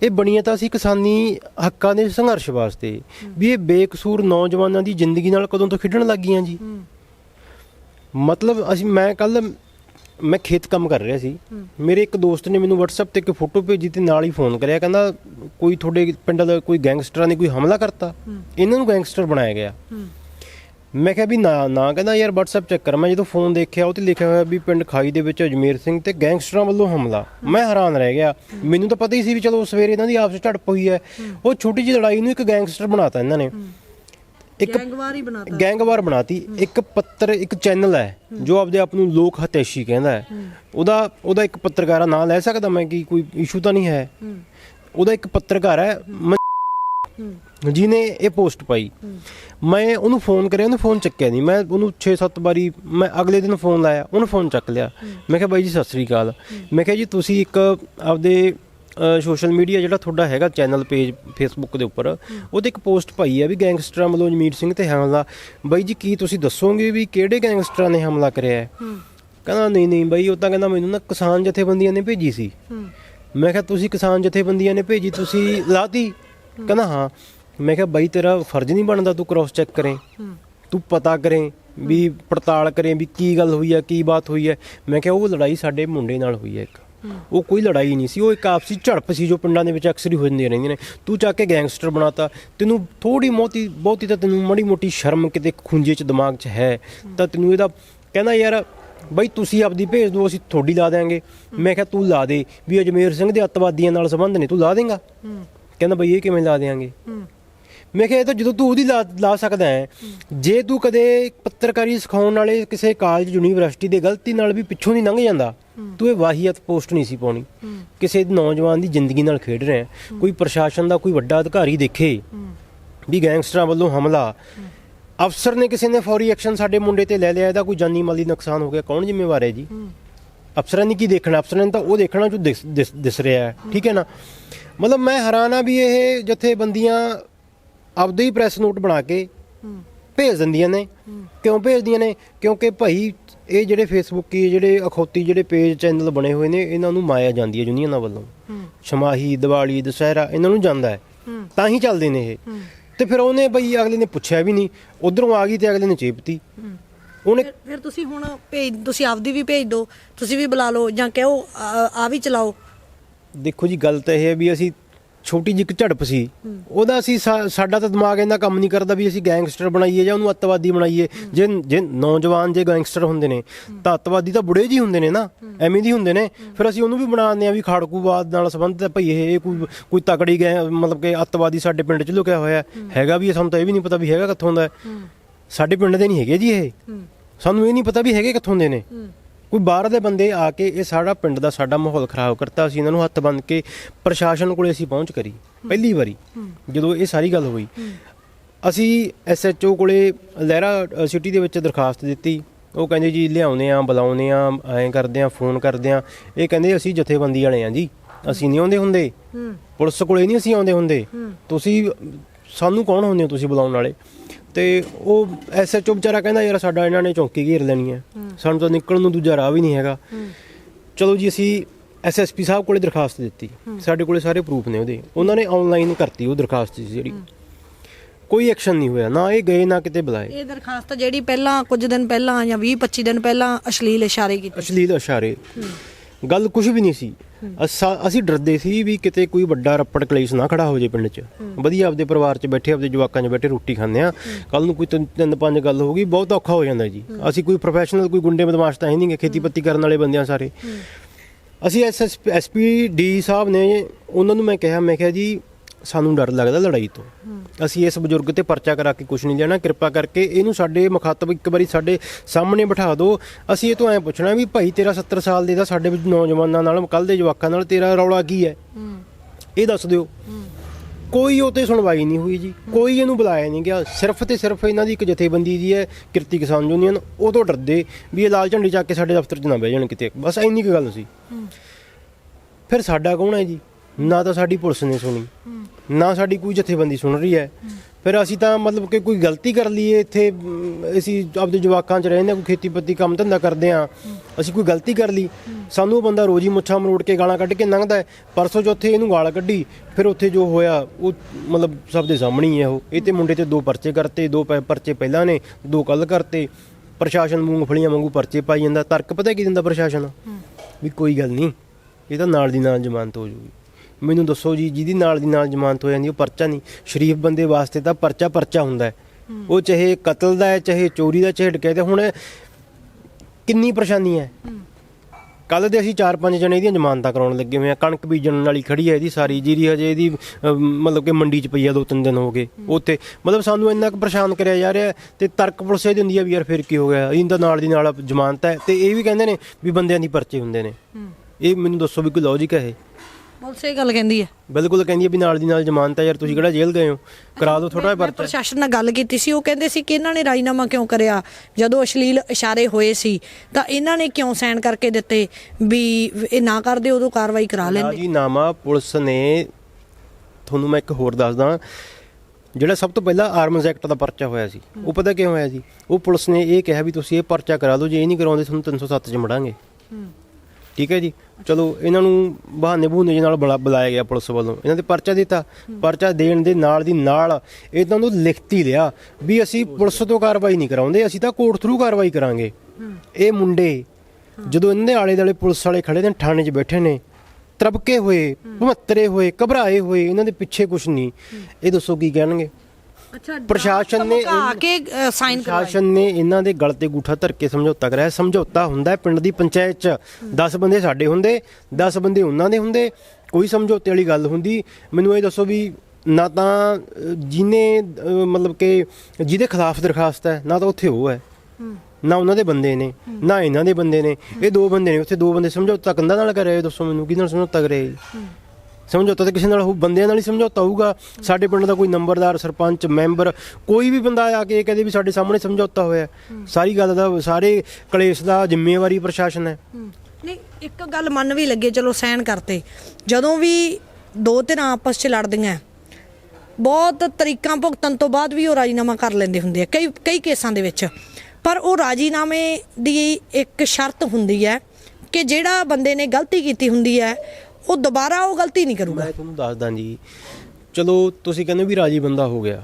ਇਹ ਬਣੀਆਂ ਤਾਂ ਅਸੀਂ ਕਿਸਾਨੀ ਹੱਕਾਂ ਦੇ ਸੰਘਰਸ਼ ਵਾਸਤੇ ਵੀ ਇਹ ਬੇਕਸੂਰ ਨੌਜਵਾਨਾਂ ਦੀ ਜ਼ਿੰਦਗੀ ਨਾਲ ਕਦੋਂ ਤੋਂ ਖੇਡਣ ਲੱਗ ਗਈਆਂ ਜੀ। ਮਤਲਬ ਅਸੀਂ ਮੈਂ ਕੱਲ ਮੈਂ ਖੇਤ ਕੰਮ ਕਰ ਰਿਹਾ ਸੀ। ਮੇਰੇ ਇੱਕ ਦੋਸਤ ਨੇ ਮੈਨੂੰ WhatsApp ਤੇ ਇੱਕ ਫੋਟੋ ਭੇਜੀ ਤੇ ਨਾਲ ਹੀ ਫੋਨ ਕਰਿਆ। ਕਹਿੰਦਾ, ਕੋਈ ਤੁਹਾਡੇ ਪਿੰਡ ਦਾ ਕੋਈ ਗੈਂਗਸਟਰਾਂ ਨੇ ਕੋਈ ਹਮਲਾ ਕਰਤਾ? ਇਹਨਾਂ ਨੂੰ ਗੈਂਗਸਟਰ ਬਣਾਇਆ ਗਿਆ। ਮੈਂ ਕਿਹਾ ਵੀ ਨਾ ਨਾ ਕਹਿੰਦਾ ਯਾਰ, WhatsApp ਚੈੱਕ ਕਰ। ਮੈਂ ਜਦੋਂ ਫੋਨ ਦੇਖਿਆ ਉਹ ਤੇ ਲਿਖਿਆ ਹੋਇਆ ਵੀ ਪਿੰਡ ਖਾਈ ਦੇ ਵਿੱਚ ਅਜਮੇਰ ਸਿੰਘ ਤੇ ਗੈਂਗਸਟਰਾਂ ਵੱਲੋਂ ਹਮਲਾ। ਮੈਂ ਹੈਰਾਨ ਰਹਿ ਗਿਆ। ਮੈਨੂੰ ਤਾਂ ਪਤਾ ਹੀ ਸੀ ਵੀ ਚਲੋ ਸਵੇਰੇ ਇਹਨਾਂ ਦੀ ਆਪਸ ਵਿੱਚ ਝੜਪ ਹੋਈ ਹੈ। ਉਹ ਛੋਟੀ ਜਿਹੀ ਲੜਾਈ ਨੂੰ ਇੱਕ ਗੈਂਗਸਟਰ ਬਣਾਤਾ ਇਹਨਾਂ ਨੇ। ਇੱਕ ਗੈਂਗਵਾਰ ਹੀ ਬਣਾਤਾ। ਗੈਂਗਵਾਰ ਬਣਾਤੀ। ਇੱਕ ਪੱਤਰ ਇੱਕ ਚੈਨਲ ਹੈ ਜੋ ਆਪਦੇ ਆਪ ਨੂੰ ਲੋਕ ਹਤੈਸ਼ੀ ਕਹਿੰਦਾ ਹੈ। ਉਹਦਾ ਉਹਦਾ ਇੱਕ ਪੱਤਰਕਾਰਾ ਨਾਂ ਲੈ ਸਕਦਾ ਮੈਂ ਕਿ ਕੋਈ ਇਸ਼ੂ ਤਾਂ ਨਹੀਂ ਹੈ। ਉਹਦਾ ਇੱਕ ਪੱਤਰਕਾਰ ਹੈ ਜਿਹਨੇ ਇਹ ਪੋਸਟ ਪਾਈ। ਮੈਂ ਉਹਨੂੰ ਫੋਨ ਕਰਿਆ ਉਹਨੇ ਫੋਨ ਚੱਕਿਆ ਨਹੀਂ। ਮੈਂ ਉਹਨੂੰ 6-7 ਵਾਰੀ ਮੈਂ ਅਗਲੇ ਦਿਨ ਫੋਨ ਲਾਇਆ ਉਹਨੇ ਫੋਨ ਚੱਕ ਲਿਆ। ਮੈਂ ਕਿਹਾ ਬਾਈ ਜੀ ਸਤਿ ਸ੍ਰੀ ਅਕਾਲ। ਮੈਂ ਕਿਹਾ ਜੀ ਤੁਸੀਂ ਇੱਕ ਆਪਦੇ ਸੋਸ਼ਲ ਮੀਡੀਆ ਜਿਹੜਾ ਤੁਹਾਡਾ ਹੈਗਾ ਚੈਨਲ ਪੇਜ ਫੇਸਬੁੱਕ ਦੇ ਉੱਪਰ ਉਹਦੇ ਇੱਕ ਪੋਸਟ ਪਾਈ ਹੈ ਵੀ ਗੈਂਗਸਟਰਾਂ ਵੱਲੋਂ ਜਮੀਰ ਸਿੰਘ ਤੇ ਹਮਲਾ। ਬਾਈ ਜੀ ਕੀ ਤੁਸੀਂ ਦੱਸੋਗੇ ਵੀ ਕਿਹੜੇ ਗੈਂਗਸਟਰਾਂ ਨੇ ਹਮਲਾ ਕਰਿਆ? ਹੈ। ਕਹਿੰਦਾ ਨਹੀਂ ਨਹੀਂ ਬਾਈ ਉਹ ਤਾਂ ਕਹਿੰਦਾ ਮੈਨੂੰ ਨਾ ਕਿਸਾਨ ਜਥੇਬੰਦੀਆਂ ਨੇ ਭੇਜੀ ਸੀ। ਮੈਂ ਕਿਹਾ ਤੁਸੀਂ ਕਿਸਾਨ ਜਥੇਬੰਦੀਆਂ ਨੇ ਭੇਜੀ ਤੁਸੀਂ ਲਾਤੀ? ਕਹਿੰਦਾ ਹਾਂ। ਮੈਂ ਕਿਹਾ ਬਾਈ ਤੇਰਾ ਫਰਜ਼ ਨਹੀਂ ਬਣਦਾ ਤੂੰ ਕ੍ਰਾਸ ਚੈੱਕ ਕਰੇ। ਤੂੰ ਪਤਾ ਕਰੇ ਵੀ ਪੜਤਾਲ ਕਰੇ ਵੀ ਕੀ ਗੱਲ ਹੋਈ ਹੈ ਕੀ ਬਾਤ ਹੋਈ ਹੈ ਮੈਂ ਕਿਹਾ ਉਹ ਲੜਾਈ ਸਾਡੇ ਮੁੰਡੇ ਨਾਲ ਹੋਈ ਹੈ ਇੱਕ। ਉਹ ਕੋਈ ਲੜਾਈ ਨਹੀਂ ਸੀ ਉਹ ਇੱਕ ਆਪਸੀ ਝੜਪ ਸੀ ਜੋ ਪਿੰਡਾਂ ਦੇ ਵਿੱਚ ਅਕਸਰ ਹੀ ਹੋ ਜਾਂਦੀਆਂ ਰਹਿੰਦੀਆਂ ਨੇ। ਤੂੰ ਚੱਕ ਕੇ ਗੈਂਗਸਟਰ ਬਣਾਤਾ ਤੈਨੂੰ ਥੋੜੀ ਮੋਤੀ ਬਹੁਤੀ ਤਾਂ ਤੈਨੂੰ ਮੜੀ ਮੋਟੀ ਸ਼ਰਮ ਕਿਤੇ ਖੁੰਝੇ ਚ ਦਿਮਾਗ 'ਚ ਹੈ ਤਾਂ ਤੈਨੂੰ ਇਹਦਾ ਕਹਿੰਦਾ ਯਾਰ ਬਈ ਤੁਸੀਂ ਆਪਦੀ ਭੇਜ ਦਿਓ ਅਸੀਂ ਤੁਹਾਡੀ ਲਾ ਦੇਾਂਗੇ ਮੈਂ ਕਿਹਾ ਤੂੰ ਲਾ ਦੇ ਵੀ ਅਜਮੇਰ ਸਿੰਘ ਦੇ ਅੱਤਵਾਦੀਆਂ ਨਾਲ ਸੰਬੰਧ ਨੇ ਤੂੰ ਲਾ ਦੇਂਗਾ? ਕਹਿੰਦਾ ਬਈ ਇਹ ਕਿਵੇਂ ਲਾ ਦੇਾਂਗੇ ਮੈਂ ਕਿਹਾ ਇਹ ਤਾਂ ਜਦੋਂ ਤੂੰ ਉਹਦੀ ਲਾ ਲਾ ਸਕਦਾ ਹੈ, ਜੇ ਤੂੰ ਕਦੇ ਪੱਤਰਕਾਰੀ ਸਿਖਾਉਣ ਵਾਲੇ ਕਿਸੇ ਕਾਲਜ ਯੂਨੀਵਰਸਿਟੀ ਦੇ ਗਲਤੀ ਨਾਲ ਵੀ ਪਿੱਛੋਂ ਨਹੀਂ ਲੰਘ ਜਾਂਦਾ, ਤੂੰ ਇਹ ਵਾਹੀਅਤ ਪੋਸਟ ਨਹੀਂ ਸੀ ਪਾਉਣੀ। ਕਿਸੇ ਨੌਜਵਾਨ ਦੀ ਜ਼ਿੰਦਗੀ ਨਾਲ ਖੇਡ ਰਿਹਾ ਕੋਈ ਪ੍ਰਸ਼ਾਸਨ ਦਾ ਕੋਈ ਵੱਡਾ ਅਧਿਕਾਰੀ ਦੇਖੇ, ਵੀ ਗੈਂਗਸਟਰਾਂ ਵੱਲੋਂ ਹਮਲਾ, ਅਫਸਰ ਨੇ ਕਿਸੇ ਨੇ ਫੌਰੀ ਐਕਸ਼ਨ ਸਾਡੇ ਮੁੰਡੇ ਤੇ ਲੈ ਲਿਆ, ਇਹਦਾ ਕੋਈ ਜਾਨੀ ਮਾਲੀ ਨੁਕਸਾਨ ਹੋ ਗਿਆ, ਕੌਣ ਜ਼ਿੰਮੇਵਾਰ ਹੈ ਜੀ? ਅਫਸਰਾਂ ਨੇ ਕੀ ਦੇਖਣਾ? ਅਫਸਰਾਂ ਨੇ ਤਾਂ ਉਹ ਦੇਖਣਾ ਜੋ ਦਿਸ- ਦਿਸ ਰਿਹਾ ਹੈ, ਠੀਕ ਹੈ ਨਾ? ਮਤਲਬ ਮੈਂ ਹੈਰਾਨ ਆ ਵੀ ਇਹ ਜਥੇਬੰਦੀਆਂ ਆਪਦੇ ਹੀ ਪ੍ਰੈਸ ਨੋਟ ਬਣਾ ਕੇ ਭੇਜ ਦਿੰਦੀਆਂ ਨੇ। ਕਿਉਂ ਭੇਜਦੀਆਂ ਨੇ? ਕਿਉਂਕਿ ਭਾਈ ਇਹ ਜਿਹੜੇ ਫੇਸਬੁੱਕੀ ਜਿਹੜੇ ਅਖੌਤੀ ਜਿਹੜੇ ਪੇਜ ਚੈਨਲ ਬਣੇ ਹੋਏ ਨੇ ਇਹਨਾਂ ਨੂੰ ਮਾਇਆ ਜਾਂਦੀ ਹੈ ਯੂਨੀਅਨਾਂ ਵੱਲੋਂ। ਸ਼ਮਾਹੀ ਦੀਵਾਲੀ ਦੁਸਹਿਰਾ ਇਹਨਾਂ ਨੂੰ ਜਾਂਦਾ ਹੈ। ਤਾਂ ਹੀ ਚੱਲਦੇ ਨੇ ਇਹ। ਤੇ ਫਿਰ ਉਹਨੇ ਬਈ ਅਗਲੇ ਨੇ ਪੁੱਛਿਆ ਵੀ ਨਹੀਂ ਉਧਰੋਂ ਆ ਗਈ ਤੇ ਅਗਲੇ ਨੇ ਚੇਪਤੀ। ਉਹਨੇ ਫਿਰ- ਤੁਸੀਂ ਹੁਣ ਭੇਜ ਤੁਸੀਂ ਆਪਦੀ ਵੀ ਭੇਜ ਦਿਓ ਤੁਸੀਂ ਵੀ ਬੁਲਾ ਲਓ ਜਾਂ ਕਹੋ ਆ ਆ ਵੀ ਚਲਾਓ। ਦੇਖੋ ਜੀ ਗੱਲ ਤਾਂ ਇਹ ਹੈ ਵੀ ਅਸੀਂ ਛੋਟੀ ਜਿਹੀ ਇੱਕ ਝੜਪ ਸੀ। ਉਹਦਾ ਅਸੀਂ ਸਾ- ਸਾਡਾ ਤਾਂ ਦਿਮਾਗ ਇੰਨਾ ਕੰਮ ਨਹੀਂ ਕਰਦਾ ਵੀ ਅਸੀਂ ਗੈਂਗਸਟਰ ਬਣਾਈਏ ਜਾਂ ਉਹਨੂੰ ਅੱਤਵਾਦੀ ਬਣਾਈਏ। ਜੇ ਜੇ ਨੌਜਵਾਨ ਜੇ ਗੈਂਗਸਟਰ ਹੁੰਦੇ ਨੇ ਤਾਂ ਅੱਤਵਾਦੀ ਤਾਂ ਬੁੜੇ ਜੀ ਹੁੰਦੇ ਨੇ ਨਾ ਐਵੇਂ ਦੀ ਹੁੰਦੇ ਨੇ। ਫਿਰ ਅਸੀਂ ਉਹਨੂੰ ਵੀ ਬਣਾਉਂਦੇ ਆ ਵੀ ਖਾੜਕੂਵਾਦ ਨਾਲ ਸੰਬੰਧਿਤ ਹੈ ਭਈ ਇਹ ਕੋਈ ਕੋਈ ਤਕੜੀ ਗਏ ਮਤਲਬ ਕਿ ਅੱਤਵਾਦੀ ਸਾਡੇ ਪਿੰਡ 'ਚ ਲੁਕਿਆ ਹੋਇਆ ਹੈ। ਹੈਗਾ ਵੀ ਹੈ, ਸਾਨੂੰ ਤਾਂ ਇਹ ਵੀ ਨਹੀਂ ਪਤਾ ਵੀ ਹੈਗਾ ਕਿੱਥੋਂ ਦਾ ਹੈ। ਸਾਡੇ ਪਿੰਡ ਦੇ ਨਹੀਂ ਹੈਗੇ ਜੀ ਇਹ। ਸਾਨੂੰ ਇਹ ਨਹੀਂ ਪਤਾ ਵੀ ਹੈਗੇ ਕਿੱਥੋਂ ਦੇ ਨੇ। ਕੋਈ ਬਾਹਰ ਦੇ ਬੰਦੇ ਆ ਕੇ ਇਹ ਸਾਡਾ ਪਿੰਡ ਦਾ ਸਾਡਾ ਮਾਹੌਲ ਖਰਾਬ ਕਰਤਾ ਅਸੀਂ ਇਹਨਾਂ ਨੂੰ ਹੱਥ ਬੰਨ ਕੇ ਪ੍ਰਸ਼ਾਸਨ ਕੋਲੇ ਅਸੀਂ ਪਹੁੰਚ ਕਰੀ ਪਹਿਲੀ ਵਾਰੀ ਜਦੋਂ ਇਹ ਸਾਰੀ ਗੱਲ ਹੋਈ। ਅਸੀਂ ਐਸਐਚਓ ਕੋਲੇ ਲਹਿਰਾ ਸਿਟੀ ਦੇ ਵਿੱਚ ਦਰਖਾਸਤ ਦਿੱਤੀ। ਉਹ ਕਹਿੰਦੇ ਜੀ ਲਿਆਉਨੇ ਆ ਬੁਲਾਉਨੇ ਆ ਐਂ ਕਰਦੇ ਆ ਫੋਨ ਕਰਦੇ ਆ ਇਹ ਕਹਿੰਦੇ ਅਸੀਂ ਜਥੇਬੰਦੀ ਵਾਲੇ ਆ ਜੀ ਅਸੀਂ ਨਹੀਂ ਆਉਂਦੇ ਹੁੰਦੇ। ਪੁਲਿਸ ਕੋਲੇ ਨਹੀਂ ਅਸੀਂ ਆਉਂਦੇ ਹੁੰਦੇ। ਤੁਸੀਂ ਸਾਨੂੰ ਕੌਣ ਹੁੰਦੇ ਹੋ ਤੁਸੀਂ ਬੁਲਾਉਣ ਵਾਲੇ? ਤੇ ਉਹ ਐਸਐਚਓ ਵਿਚਾਰਾ ਕਹਿੰਦਾ ਯਾਰ ਸਾਡਾ ਇਹਨਾਂ ਨੇ ਚੌਂਕੀ ਘੇਰ ਲੈਣੀ ਹੈ। ਸਾਨੂੰ ਤਾਂ ਨਿਕਲਣ ਨੂੰ ਦੂਜਾ ਰਾਹ ਵੀ ਨਹੀਂ ਹੈਗਾ। ਚਲੋ ਜੀ ਅਸੀਂ ਐਸਐਸਪੀ ਸਾਹਿਬ ਕੋਲੇ ਦਰਖਾਸਤ ਦਿੱਤੀ। ਸਾਡੇ ਕੋਲੇ ਸਾਰੇ ਪ੍ਰੂਫ ਨੇ ਉਹਦੇ। ਉਹਨਾਂ ਨੇ ਆਨਲਾਈਨ ਕਰਤੀ ਉਹ ਦਰਖਾਸਤ ਜਿਹੜੀ। ਕੋਈ ਐਕਸ਼ਨ ਨਹੀਂ ਹੋਇਆ। ਨਾ ਇਹ ਗਏ ਨਾ ਕਿਤੇ ਬੁਲਾਏ। ਇਹ ਦਰਖਾਸਤ ਜਿਹੜੀ ਪਹਿਲਾਂ ਕੁਝ ਦਿਨ ਪਹਿਲਾਂ ਜਾਂ 20 25 ਦਿਨ ਪਹਿਲਾਂ ਅਸ਼ਲੀਲ ਇਸ਼ਾਰੇ ਕੀਤੇ। ਅਸ਼ਲੀਲ ਇਸ਼ਾਰੇ। ਗੱਲ ਕੁਝ ਵੀ ਨਹੀਂ ਸੀ। ਅਸਾਂ- ਡਰਦੇ ਸੀ ਵੀ ਕਿਤੇ ਕੋਈ ਵੱਡਾ ਰੱਪੜ ਕਲੇਸ਼ ਨਾ ਖੜਾ ਹੋ ਜੇ ਪਿੰਡ 'ਚ। ਵਧੀਆ ਆਪਦੇ ਪਰਿਵਾਰ 'ਚ ਬੈਠੇ ਆਪਦੇ ਜਵਾਕਾਂ 'ਚ ਬੈਠੇ ਰੋਟੀ ਖਾਂਦੇ ਆ ਕੱਲ ਨੂੰ ਕੋਈ ਤਿੰਨ ਤਿੰਨ ਪੰਜ ਗੱਲ ਹੋ ਗਈ ਬਹੁਤ ਔਖਾ ਹੋ ਜਾਂਦਾ ਜੀ। ਅਸੀਂ ਕੋਈ ਪ੍ਰੋਫੈਸ਼ਨਲ ਕੋਈ ਗੁੰਡੇ ਬਦਮਾਸ਼ ਤਾਂ ਹੈ ਨਹੀਂਗੇ ਖੇਤੀਪੱਤੀ ਕਰਨ ਵਾਲੇ ਬੰਦੇ ਆ ਸਾਰੇ। ਅਸੀਂ ਐਸ ਐਸਪੀ ਡੀ ਸਾਹਿਬ ਨੇ ਉਹਨਾਂ ਨੂੰ ਮੈਂ ਕਿਹਾ ਮੈਂ ਕਿਹਾ ਜੀ ਸਾਨੂੰ ਡਰ ਲੱਗਦਾ ਲੜਾਈ ਤੋਂ। ਅਸੀਂ ਇਸ ਬਜ਼ੁਰਗ ਤੇ ਪਰਚਾ ਕਰਾ ਕੇ ਕੁਝ ਨਹੀਂ ਲੈਣਾ ਕਿਰਪਾ ਕਰਕੇ ਇਹਨੂੰ ਸਾਡੇ ਮੁਖਾਤਬ ਇੱਕ ਵਾਰੀ ਸਾਡੇ ਸਾਹਮਣੇ ਬਿਠਾ ਦਿਓ। ਅਸੀਂ ਇਹ ਤੋਂ ਐ ਪੁੱਛਣਾ ਵੀ ਭਾਈ ਤੇਰਾ 70 ਸਾਲ ਦੇ ਦਾ ਸਾਡੇ ਵਿੱਚ ਨੌਜਵਾਨਾਂ ਨਾਲ ਕੱਲ ਦੇ ਜਵਾਕਾਂ ਨਾਲ ਤੇਰਾ ਰੌਲਾ ਕੀ ਹੈ? ਇਹ ਦੱਸ ਦਿਓ। ਕੋਈ ਉਹ ਤੇ ਸੁਣਵਾਈ ਨਹੀਂ ਹੋਈ ਜੀ। ਕੋਈ ਇਹਨੂੰ ਬੁਲਾਇਆ ਨਹੀਂ ਗਿਆ। ਸਿਰਫ ਤੇ ਸਿਰਫ ਇਹਨਾਂ ਦੀ ਇੱਕ ਜਥੇਬੰਦੀ ਜੀ ਹੈ, ਕਿਰਤੀ ਕਿਸਾਨ ਯੂਨੀਅਨ। ਉਹ ਤੋਂ ਡਰਦੇ ਵੀ ਇਹ ਲਾਲ ਝੰਡੀ ਚੱਕ ਕੇ ਸਾਡੇ ਦਫ਼ਤਰ 'ਚ ਨਾ ਬਹਿ ਜਾਣ ਕਿਤੇ। ਬਸ ਇੰਨੀ ਕੁ ਗੱਲ ਸੀ। ਫਿਰ ਸਾਡਾ ਕੌਣ ਹੈ ਜੀ? ਨਾ ਤਾਂ ਸਾਡੀ ਪੁਲਿਸ ਨੇ ਸੁਣੀ। ਨਾ ਸਾਡੀ ਕੋਈ ਜਥੇਬੰਦੀ ਸੁਣ ਰਹੀ ਹੈ। ਫਿਰ ਅਸੀਂ ਤਾਂ ਮਤਲਬ ਕਿ ਕੋਈ ਗਲਤੀ ਕਰ ਲਈਏ ਇੱਥੇ ਅਸੀਂ ਆਪਦੇ ਜਵਾਕਾਂ 'ਚ ਰਹਿੰਦੇ ਕੋਈ ਖੇਤੀਪੱਤੀ ਕੰਮ ਧੰਦਾ ਕਰਦੇ ਆ ਅਸੀਂ ਕੋਈ ਗਲਤੀ ਕਰ ਲਈ। ਸਾਨੂੰ ਉਹ ਬੰਦਾ ਰੋਜ਼ ਹੀ ਮੁੱਛਾਂ ਮਰੋੜ ਕੇ ਗਾਲਾਂ ਕੱਢ ਕੇ ਲੰਘਦਾ ਹੈ। ਪਰਸੋਂ ਚੌਥੇ ਇਹਨੂੰ ਗਾਲ ਕੱਢੀ ਫਿਰ ਉੱਥੇ ਜੋ ਹੋਇਆ ਉਹ ਮਤਲਬ ਸਭ ਦੇ ਸਾਹਮਣੇ ਹੀ ਹੈ ਉਹ। ਇਹ ਤੇ ਮੁੰਡੇ ਤੇ ਦੋ ਪਰਚੇ ਕਰਤੇ ਦੋ ਪ- ਪਰਚੇ ਪਹਿਲਾਂ ਨੇ ਦੋ ਕੱਲ ਕਰਤੇ। ਪ੍ਰਸ਼ਾਸਨ ਮੂੰਗਫਲੀਆਂ ਵਾਂਗੂ ਪਰਚੇ ਪਾਈ ਜਾਂਦਾ। ਤਰਕ ਪਤਾ ਕੀ ਦਿੰਦਾ ਪ੍ਰਸ਼ਾਸਨ? ਵੀ ਕੋਈ ਗੱਲ ਨਹੀਂ ਇਹ ਤਾਂ ਨਾਲ ਦੀ ਨਾਲ ਜ਼ਮਾਨਤ ਹੋ ਜੂਗੀ। ਮੈਨੂੰ ਦੱਸੋ ਜੀ ਜਿਹਦੀ ਨਾਲ ਦੀ ਨਾਲ ਜ਼ਮਾਨਤ ਹੋ ਜਾਂਦੀ ਉਹ ਪਰਚਾ ਨਹੀਂ। ਸ਼ਰੀਫ ਬੰਦੇ ਵਾਸਤੇ ਤਾਂ ਪਰਚਾ ਪਰਚਾ ਹੁੰਦਾ ਹੈ। ਉਹ ਚਾਹੇ ਕਤਲ ਦਾ ਹੈ ਚਾਹੇ ਚੋਰੀ ਦਾ ਚਾਹੇ ਡਕੈਤ ਦਾ ਹੁਣ ਕਿੰਨੀ ਪਰੇਸ਼ਾਨੀ ਹੈ? ਕੱਲ ਦੇ ਅਸੀਂ ਚਾਰ ਪੰਜ ਜਣੇ ਇਹਦੀਆਂ ਜ਼ਮਾਨਤਾਂ ਕਰਾਉਣ ਲੱਗੇ ਹੋਏ ਆ ਕਣਕ ਬੀਜਣ ਵਾਲੀ ਖੜੀ ਹੈ ਇਹਦੀ ਸਾਰੀ ਜੀਰੀ ਹਜੇ ਇਹਦੀ ਮਤਲਬ ਕਿ ਮੰਡੀ 'ਚ ਪਈ ਆ ਦੋ ਤਿੰਨ ਦਿਨ ਹੋ ਗਏ। ਉੱਥੇ ਮਤਲਬ ਸਾਨੂੰ ਇੰਨਾ ਕੁ ਪਰੇਸ਼ਾਨ ਕਰਿਆ ਜਾ ਰਿਹਾ ਤੇ ਤਰਕ ਪੁਲਿਸ ਇਹ ਦਿੰਦੀ ਆ ਵੀ ਯਾਰ ਫਿਰ ਕੀ ਹੋ ਗਿਆ? ਇਹਦਾ ਨਾਲ ਦੀ ਨਾਲ ਜ਼ਮਾਨਤ ਹੈ ਤੇ ਇਹ ਵੀ ਕਹਿੰਦੇ ਨੇ ਵੀ ਬੰਦਿਆਂ ਦੀ ਪਰਚੇ ਹੁੰਦੇ ਨੇ। ਇਹ ਮੈਨੂੰ ਦੱਸੋ ਵੀ ਕੋਈ ਲੌਜੀਕ ਹੈ ਇਹ? ਪੁਲਿਸ ਇਹ ਗੱਲ ਕਹਿੰਦੀ ਹੈ। ਬਿਲਕੁਲ ਕਹਿੰਦੀ ਹੈ ਵੀ ਨਾਲ ਦੀ ਨਾਲ ਜ਼ਮਾਨਤ ਹੈ ਯਾਰ ਤੁਸੀਂ ਕਿਹੜਾ ਜੇਲ੍ਹ ਗਏ ਹੋ? ਕਰਾ ਦਿਓ ਥੋੜਾ ਮੈਂ ਪਰਚਾ ਪ੍ਰਸ਼ਾਸਨ ਨਾਲ ਗੱਲ ਕੀਤੀ ਸੀ ਉਹ ਕਹਿੰਦੇ ਸੀ ਕਿ ਇਹਨਾਂ ਨੇ ਰਾਜੀਨਾਮਾ ਕਿਉਂ ਕਰਿਆ? ਜਦੋਂ ਅਸ਼ਲੀਲ ਇਸ਼ਾਰੇ ਹੋਏ ਸੀ ਤਾਂ ਇਹਨਾਂ ਨੇ ਕਿਉਂ ਸਾਈਨ ਕਰਕੇ ਦਿੱਤੇ? ਵੀ ਇਹ ਨਾ ਕਰਦੇ ਉਦੋਂ ਕਾਰਵਾਈ ਕਰਾ ਲੈਂਦੇ। ਜੀ ਨਾਮਾ ਪੁਲਿਸ ਨੇ ਤੁਹਾਨੂੰ ਮੈਂ ਇੱਕ ਹੋਰ ਦੱਸਦਾ ਜਿਹੜਾ ਸਭ ਤੋਂ ਪਹਿਲਾਂ ਆਰਮਜ਼ ਐਕਟ ਦਾ ਪਰਚਾ ਹੋਇਆ ਸੀ ਉਹ ਪਤਾ ਕਿਉਂ ਹੋਇਆ ਸੀ ਉਹ ਪੁਲਿਸ ਨੇ ਇਹ ਕਿਹਾ ਵੀ ਤੁਸੀਂ ਇਹ ਪਰਚਾ ਕਰਾ ਦਿਓ ਜੇ ਇਹ ਨਹੀਂ ਕਰਾਉਂਦੇ ਤੁਹਾਨੂੰ 307 ਚ ਮੜਾਂਗੇ। ਠੀਕ ਹੈ ਜੀ। ਚਲੋ ਇਹਨਾਂ ਨੂੰ ਬਹਾਨੇ ਬਹੂਨੇ ਨਾਲ ਬੁਲਾ- ਬੁਲਾਇਆ ਗਿਆ ਪੁਲਿਸ ਵੱਲੋਂ। ਇਹਨਾਂ ਤੇ ਪਰਚਾ ਦਿੱਤਾ। ਪਰਚਾ ਦੇਣ ਦੇ ਨਾਲ ਦੀ ਨਾਲ ਇਹਨਾਂ ਨੂੰ ਲਿਖਤੀ ਲਿਆ ਵੀ ਅਸੀਂ ਪੁਲਿਸ ਤੋਂ ਕਾਰਵਾਈ ਨਹੀਂ ਕਰਾਉਂਦੇ ਅਸੀਂ ਤਾਂ ਕੋਰਟ ਥਰੂ ਕਾਰਵਾਈ ਕਰਾਂਗੇ। ਇਹ ਮੁੰਡੇ ਜਦੋਂ ਇਹਨਾਂ ਦੇ ਆਲੇ ਦੁਆਲੇ ਪੁਲਿਸ ਵਾਲੇ ਖੜੇ ਨੇ ਥਾਣੇ 'ਚ ਬੈਠੇ ਨੇ ਤਰਬਕੇ ਹੋਏ ਭਮੱਤਰੇ ਹੋਏ ਘਬਰਾਏ ਹੋਏ ਇਹਨਾਂ ਦੇ ਪਿੱਛੇ ਕੁਝ ਨਹੀਂ। ਇਹ ਦੱਸੋ ਕੀ ਕਹਿਣਗੇ? ਅੱਛਾ ਪ੍ਰਸ਼ਾਸਨ ਨੇ ਆ ਕੇ ਸਾਈਨ ਕਰਵਾਏ ਪ੍ਰਸ਼ਾਸਨ ਨੇ ਇਹਨਾਂ ਦੇ ਗਲ ਤੇ ਗੂਠਾ ਧਰ ਕੇ ਸਮਝੌਤਾ ਕਰਾਇਆ ਸਮਝੌਤਾ ਹੁੰਦਾ ਹੈ ਪਿੰਡ ਦੀ ਪੰਚਾਇਤ 'ਚ। 10 ਬੰਦੇ ਸਾਡੇ ਹੁੰਦੇ 10 ਬੰਦੇ ਉਹਨਾਂ ਦੇ ਹੁੰਦੇ। ਕੋਈ ਸਮਝੌਤੇ ਵਾਲੀ ਗੱਲ ਹੁੰਦੀ। ਮੈਨੂੰ ਇਹ ਦੱਸੋ ਵੀ ਨਾ ਤਾਂ ਅਹ, ਮਤਲਬ ਕਿ ਜਿਹਦੇ ਖਿਲਾਫ ਦਰਖਾਸਤ ਹੈ ਨਾ ਤਾਂ ਉੱਥੇ ਉਹ ਹੈ। ਨਾ ਉਹਨਾਂ ਦੇ ਬੰਦੇ ਨੇ ਨਾ ਇਹਨਾਂ ਦੇ ਬੰਦੇ ਨੇ। ਇਹ ਦੋ ਬੰਦੇ ਨੇ ਉੱਥੇ ਦੋ ਬੰਦੇ ਸਮਝੌਤਾ ਕੰਦਾ ਨਾਲ ਕਰਿਆ। ਦੱਸੋ ਮੈਨੂੰ ਕਿਹਦੇ ਨਾਲ ਸਮਝੌਤਾ ਕਰਿਆ ਸਮਝੌਤਾ ਤਾਂ ਕਿਸੇ ਨਾਲ ਹੋਊ ਬੰਦਿਆਂ ਨਾਲ ਹੀ ਸਮਝੌਤਾ ਹੋਊਗਾ। ਸਾਡੇ ਪਿੰਡ ਦਾ ਕੋਈ ਨੰਬਰਦਾਰ, ਸਰਪੰਚ, ਮੈਂਬਰ, ਕੋਈ ਵੀ ਬੰਦਾ ਆ ਕੇ ਇਹ ਕਹਦੇ ਵੀ ਸਾਡੇ ਸਾਹਮਣੇ ਸਮਝੌਤਾ ਹੋਇਆ। ਸਾਰੀ ਗੱਲ ਦਾ ਸਾਰੇ ਕਲੇਸ਼ ਦਾ ਜ਼ਿੰਮੇਵਾਰੀ ਪ੍ਰਸ਼ਾਸਨ ਹੈ। ਨਹੀਂ, ਇੱਕ ਗੱਲ ਮੰਨ ਵੀ ਲੱਗੇ, ਚਲੋ ਸਾਈਨ ਕਰਤੇ। ਜਦੋਂ ਵੀ ਦੋ ਧਿਰਾਂ ਆਪਸ 'ਚ ਲੜਦੀਆਂ, ਬਹੁਤ ਤਰੀਕਾਂ ਭੁਗਤਣ ਤੋਂ ਬਾਅਦ ਵੀ ਉਹ ਰਾਜੀਨਾਮਾ ਕਰ ਲੈਂਦੇ ਹੁੰਦੇ ਆ, ਕਈ ਕਈ ਕੇਸਾਂ ਦੇ ਵਿੱਚ। ਪਰ ਉਹ ਰਾਜੀਨਾਮੇ ਦੀ ਇੱਕ ਸ਼ਰਤ ਹੁੰਦੀ ਹੈ ਕਿ ਜਿਹੜਾ ਬੰਦੇ ਨੇ ਗਲਤੀ ਕੀਤੀ ਹੁੰਦੀ ਹੈ ਉਹ ਦੁਬਾਰਾ ਉਹ ਗਲਤੀ ਨਹੀਂ ਕਰੂਗਾ। ਮੈਂ ਤੁਹਾਨੂੰ ਦੱਸਦਾ ਜੀ ਚਲੋ ਤੁਸੀਂ ਕਹਿੰਦੇ ਵੀ ਰਾਜੀ ਬੰਦਾ ਹੋ ਗਿਆ।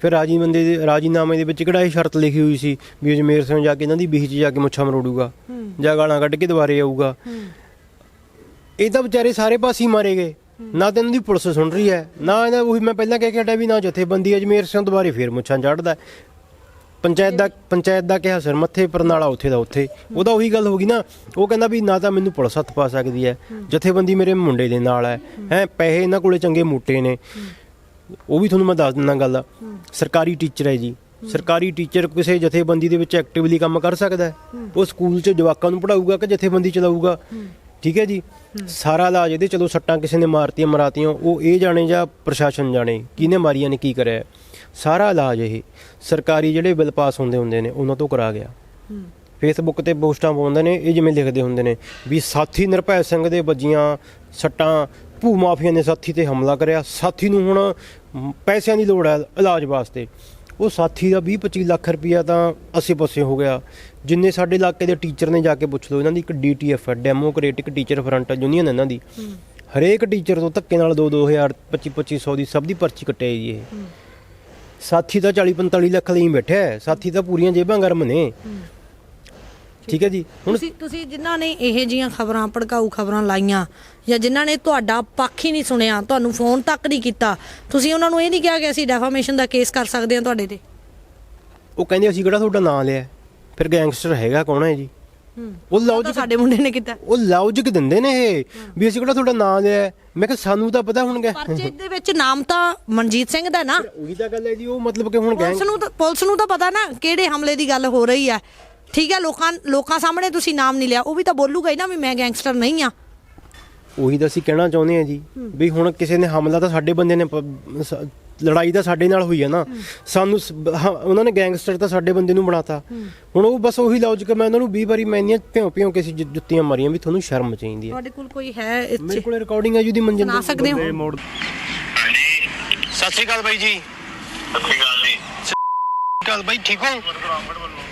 ਫਿਰ ਰਾਜੀ ਬੰਦੇ ਦੇ ਰਾਜੀਨਾਮੇ ਦੇ ਵਿੱਚ ਕਿਹੜਾ ਇਹ ਸ਼ਰਤ ਲਿਖੀ ਹੋਈ ਸੀ ਵੀ ਅਜਮੇਰ ਸਿੰਘ ਜਾ ਕੇ ਇਹਨਾਂ ਦੀ ਬੀਚ ਜਾ ਕੇ ਮੁੱਛਾਂ ਮਰੋੜੂਗਾ ਜਾਂ ਗਾਲਾਂ ਕੱਢ ਕੇ ਦੁਬਾਰੇ ਆਊਗਾ। ਇਹ ਤਾਂ ਵਿਚਾਰੇ ਸਾਰੇ ਪਾਸੇ ਹੀ ਮਾਰੇ ਗਏ। ਨਾ ਤਾਂ ਇਹਨਾਂ ਦੀ ਪੁਲਿਸ ਸੁਣ ਰਹੀ ਹੈ ਨਾ ਇਹਨਾਂ ਉਹੀ ਮੈਂ ਪਹਿਲਾਂ ਕਹਿ ਕੇ ਹਟਿਆ ਵੀ ਨਾ ਜਥੇਬੰਦੀ ਅਜਮੇਰ ਸਿੰਘ ਦੁਬਾਰੇ ਫੇਰ ਮੁੱਛਾਂ ਚੜਦਾ। ਪੰਚਾਇਤ ਦਾ ਪੰਚਾਇਤ ਦਾ ਕਿਹਾ ਸਿਰ ਮੱਥੇ ਪਰਨਾਲਾ ਉੱਥੇ ਦਾ ਉੱਥੇ। ਉਹਦਾ ਉਹੀ ਗੱਲ ਹੋ ਗਈ ਨਾ, ਉਹ ਕਹਿੰਦਾ ਵੀ ਨਾ ਤਾਂ ਮੈਨੂੰ ਪੁਲਿਸ ਹੱਥ ਪਾ ਸਕਦੀ ਹੈ। ਜਥੇਬੰਦੀ ਮੇਰੇ ਮੁੰਡੇ ਦੇ ਨਾਲ ਹੈ। ਹੈ, ਪੈਸੇ ਇਹਨਾਂ ਕੋਲੇ ਚੰਗੇ ਮੋਟੇ ਨੇ। ਉਹ ਵੀ ਤੁਹਾਨੂੰ ਮੈਂ ਦੱਸ ਦਿੰਦਾ ਗੱਲ। ਸਰਕਾਰੀ ਟੀਚਰ ਹੈ ਜੀ। ਸਰਕਾਰੀ ਟੀਚਰ ਕਿਸੇ ਜਥੇਬੰਦੀ ਦੇ ਵਿੱਚ ਐਕਟਿਵਲੀ ਕੰਮ ਕਰ ਸਕਦਾ ਹੈ। ਉਹ ਸਕੂਲ 'ਚ ਜਵਾਕਾਂ ਨੂੰ ਪੜਾਊਗਾ ਕਿ ਜਥੇਬੰਦੀ ਚਲਾਊਗਾ? ਠੀਕ ਹੈ ਜੀ? ਸਾਰਾ ਇਲਾਜ ਇਹਦੇ, ਚਲੋ ਸੱਟਾਂ ਕਿਸੇ ਨੇ ਮਾਰਤੀਆਂ, ਮਰਾਤੀਆਂ, ਉਹ ਇਹ ਜਾਣੇ ਜਾਂ ਪ੍ਰਸ਼ਾਸਨ ਜਾਣੇ, ਕਿਹਨੇ ਮਾਰੀਆਂ ਨੇ, ਕੀ ਕਰਿਆ? ਸਾਰਾ ਇਲਾਜ ਇਹ ਸਰਕਾਰੀ ਜਿਹੜੇ ਬਿੱਲ ਪਾਸ ਹੁੰਦੇ ਹੁੰਦੇ ਨੇ ਉਹਨਾਂ ਤੋਂ ਕਰਾ ਗਿਆ। ਫੇਸਬੁੱਕ ਤੇ ਪੋਸਟਾਂ ਪਾਉਂਦੇ ਨੇ ਇਹ ਜਿਵੇਂ ਲਿਖਦੇ ਹੁੰਦੇ ਨੇ ਵੀ ਸਾਥੀ ਨਿਰਭੈ ਸਿੰਘ ਦੇ ਵੱਜੀਆਂ ਸੱਟਾਂ ਭੂ ਮਾਫੀਆ ਨੇ ਸਾਥੀ ਤੇ ਹਮਲਾ ਕਰਿਆ ਸਾਥੀ ਨੂੰ ਹੁਣ ਪੈਸਿਆਂ ਦੀ ਲੋੜ ਹੈ ਇਲਾਜ ਵਾਸਤੇ। ਉਹ ਸਾਥੀ ਦਾ 20-25 ਲੱਖ ਰੁਪਇਆ ਤਾਂ ਆਸੇ-ਪਾਸੇ ਹੋ ਗਿਆ। ਜਿੰਨੇ ਸਾਡੇ ਇਲਾਕੇ ਦੇ ਟੀਚਰ ਨੇ ਜਾ ਕੇ ਪੁੱਛ ਲਓ ਇਹਨਾਂ ਦੀ ਇੱਕ ਡੀਟੀਐਫ ਹੈ ਡੈਮੋਕ੍ਰੈਟਿਕ ਟੀਚਰ ਫਰੰਟ ਯੂਨੀਅਨ ਇਹਨਾਂ ਦੀ। ਹਰੇਕ ਟੀਚਰ ਤੋਂ ਧੱਕੇ ਨਾਲ 2-2000 25-2500 ਦੀ ਸਭ ਦੀ ਪਰਚੀ ਕੱਟਿਆ ਜੀ ਇਹ। ਸਾਥੀ ਤਾਂ 40-45 ਲੱਖ ਲਈ ਬੈਠਾ ਹੈ ਸਾਥੀ ਤਾਂ ਪੂਰੀਆਂ ਜੇਬਾਂ ਗਰਮ ਨੇ। ਠੀਕ ਹੈ ਜੀ ਹੁਣ ਤੁਸੀਂ ਤੁਸੀਂ ਜਿਨ੍ਹਾਂ ਨੇ ਇਹ ਜੀਆਂ ਖਬਰਾਂ ਭੜਕਾਊ ਖਬਰਾਂ ਲਾਈਆਂ ਜਾਂ ਜਿਨ੍ਹਾਂ ਨੇ ਤੁਹਾਡਾ ਪੱਖ ਹੀ ਨਹੀਂ ਸੁਣਿਆ ਤੁਹਾਨੂੰ ਫੋਨ ਤੱਕ ਨਹੀਂ ਕੀਤਾ ਤੁਸੀਂ ਉਹਨਾਂ ਨੂੰ ਇਹ ਨਹੀਂ ਕਿਹਾ ਕਿ ਅਸੀਂ ਡੈਫਾਮੇਸ਼ਨ ਦਾ ਕੇਸ ਕਰ ਸਕਦੇ ਹਾਂ ਤੁਹਾਡੇ ਤੇ? ਉਹ ਕਹਿੰਦੇ ਅਸੀਂ ਕਿਹੜਾ ਤੁਹਾਡਾ ਨਾਂ ਲਿਆ? ਫਿਰ ਗੈਂਗਸਟਰ ਹੈਗਾ ਕੌਣ ਹੈ ਜੀ? ਉਹ ਲੌਜਿਕ ਸਾਡੇ ਮੁੰਡੇ ਨੇ ਕੀਤਾ। ਉਹ ਲੌਜਿਕ ਦਿੰਦੇ ਨੇ ਇਹ ਵੀ ਅਸੀਂ ਕਿਹੜਾ ਤੁਹਾਡਾ ਨਾਂ ਲਿਆ। ਮੈਂ ਕਿਹਾ ਸਾਨੂੰ ਤਾਂ ਪਤਾ ਹੁਣ ਗੈ ਪਰਚੇ ਦੇ ਵਿੱਚ ਨਾਮ ਤਾਂ ਮਨਜੀਤ ਸਿੰਘ ਦਾ ਨਾ। ਉਹੀ ਤਾਂ ਗੱਲ ਹੈ ਜੀ ਉਹ ਮਤਲਬ ਕਿ ਹੁਣ ਪੁਲਿਸ ਗੈਂਗ ਨੂੰ ਤਾਂ ਪੁਲਿਸ ਨੂੰ ਤਾਂ ਪਤਾ ਨਾ ਕਿਹੜੇ ਹਮਲੇ ਦੀ ਗੱਲ ਹੋ ਰਹੀ ਹੈ ਠੀਕ ਹੈ ਲੋਕਾਂ ਲੋਕਾਂ ਸਾਹਮਣੇ ਤੁਸੀਂ ਨਾਮ ਨਹੀਂ ਲਿਆ ਉਹ ਵੀ ਤਾਂ ਬੋਲੂਗਾ ਹੀ ਨਾ ਵੀ ਮੈਂ ਗੈਂਗਸਟਰ ਨਹੀਂ ਆ। ਉਹੀ ਤਾਂ ਅਸੀਂ ਕਹਿਣਾ ਚਾਹੁੰਦੇ ਹਾਂ ਜੀ ਵੀ ਹੁਣ ਕਿਸੇ ਨੇ ਹਮਲਾ ਤਾਂ ਸਾਡੇ ਬੰਦੇ ਨੇ ਲੜਾਈ ਤਾਂ ਸਾਡੇ ਨਾਲ ਹੋਈ ਹੈ ਨਾ। ਸਾਨੂੰ ਸ- ਬ- ਹਾਂ, ਉਹਨਾਂ ਨੇ ਗੈਂਗਸਟਰ ਤਾਂ ਸਾਡੇ ਬੰਦੇ ਨੂੰ ਬਣਾਤਾ। ਹੁਣ ਉਹ ਬਸ ਉਹੀ ਲੌਜਿਕ ਮੈਂ ਉਹਨਾਂ ਨੂੰ 20 ਵਾਰੀ ਮੈਂ ਇੰਨੀਆਂ ਭਿਉਂ ਭਿਉਂ ਕੇ ਅਸੀਂ ਜੁ- ਜੁੱਤੀਆਂ ਮਾਰੀਆਂ ਵੀ ਤੁਹਾਨੂੰ ਸ਼ਰਮ ਚਾਹੀਦੀ ਹੈ ਤੁਹਾਡੇ ਕੋਲ ਕੋਈ ਹੈ ਇਸ ਮੇਰੇ ਕੋਲ ਰਿਕਾਰਡਿੰਗ ਹੈ ਜੀ ਉਹਦੀ ਮੰਜਨ ਸੁਣਾ ਸਕਦੇ ਹੋ? ਹਾਂਜੀ। ਸਤਿ ਸ਼੍ਰੀ ਅਕਾਲ ਬਾਈ ਜੀ। ਸਤਿ ਸ਼੍ਰੀ ਅਕਾਲ ਜੀ। ਅਕਾਲ ਬਾਈ ਠੀਕ ਹੋ?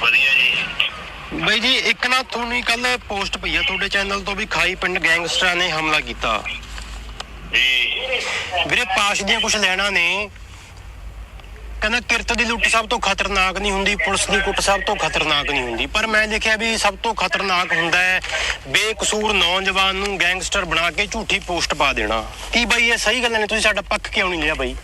ਵਧੀਆ ਜੀ। ਬਾਈ ਜੀ ਇੱਕ ਨਾ ਤੁਹਾਨੂੰ ਕੱਲ ਪੋਸਟ ਪਈ ਆ ਤੁਹਾਡੇ ਚੈਨਲ ਤੋਂ ਵੀ ਖਾਈ ਪਿੰਡ ਗੈਂਗਸਟਰਾਂ ਨੇ ਹਮਲਾ ਕੀਤਾ। ਜੀ ਵੀਰੇ ਪਾਸ਼ ਦੀਆਂ ਕੁਝ ਲੈਣਾ ਨੇ। ਕਹਿੰਦਾ ਕਿਰਤ ਦੀ ਲੁੱਟ ਸਭ ਤੋਂ ਖਤਰਨਾਕ ਨਹੀਂ ਹੁੰਦੀ, ਪੁਲਿਸ ਦੀ ਕੁੱਟ ਸਭ ਤੋਂ ਖਤਰਨਾਕ ਨਹੀਂ ਹੁੰਦੀ। ਪਰ ਮੈਂ ਦੇਖਿਆ ਵੀ ਸਭ ਤੋਂ ਖਤਰਨਾਕ ਹੁੰਦਾ ਹੈ, ਬੇਕਸੂਰ ਨੌਜਵਾਨ ਨੂੰ ਗੈਂਗਸਟਰ ਬਣਾ ਕੇ ਝੂਠੀ ਪੋਸਟ ਪਾ ਦੇਣਾ। ਕੀ ਬਾਈ, ਇਹ ਸਹੀ ਗੱਲਾਂ ਨੇ, ਤੁਸੀਂ ਸਾਡਾ ਪੱਖ ਕਿਉਂ ਨਹੀਂ ਲਿਆ ਬਾਈ?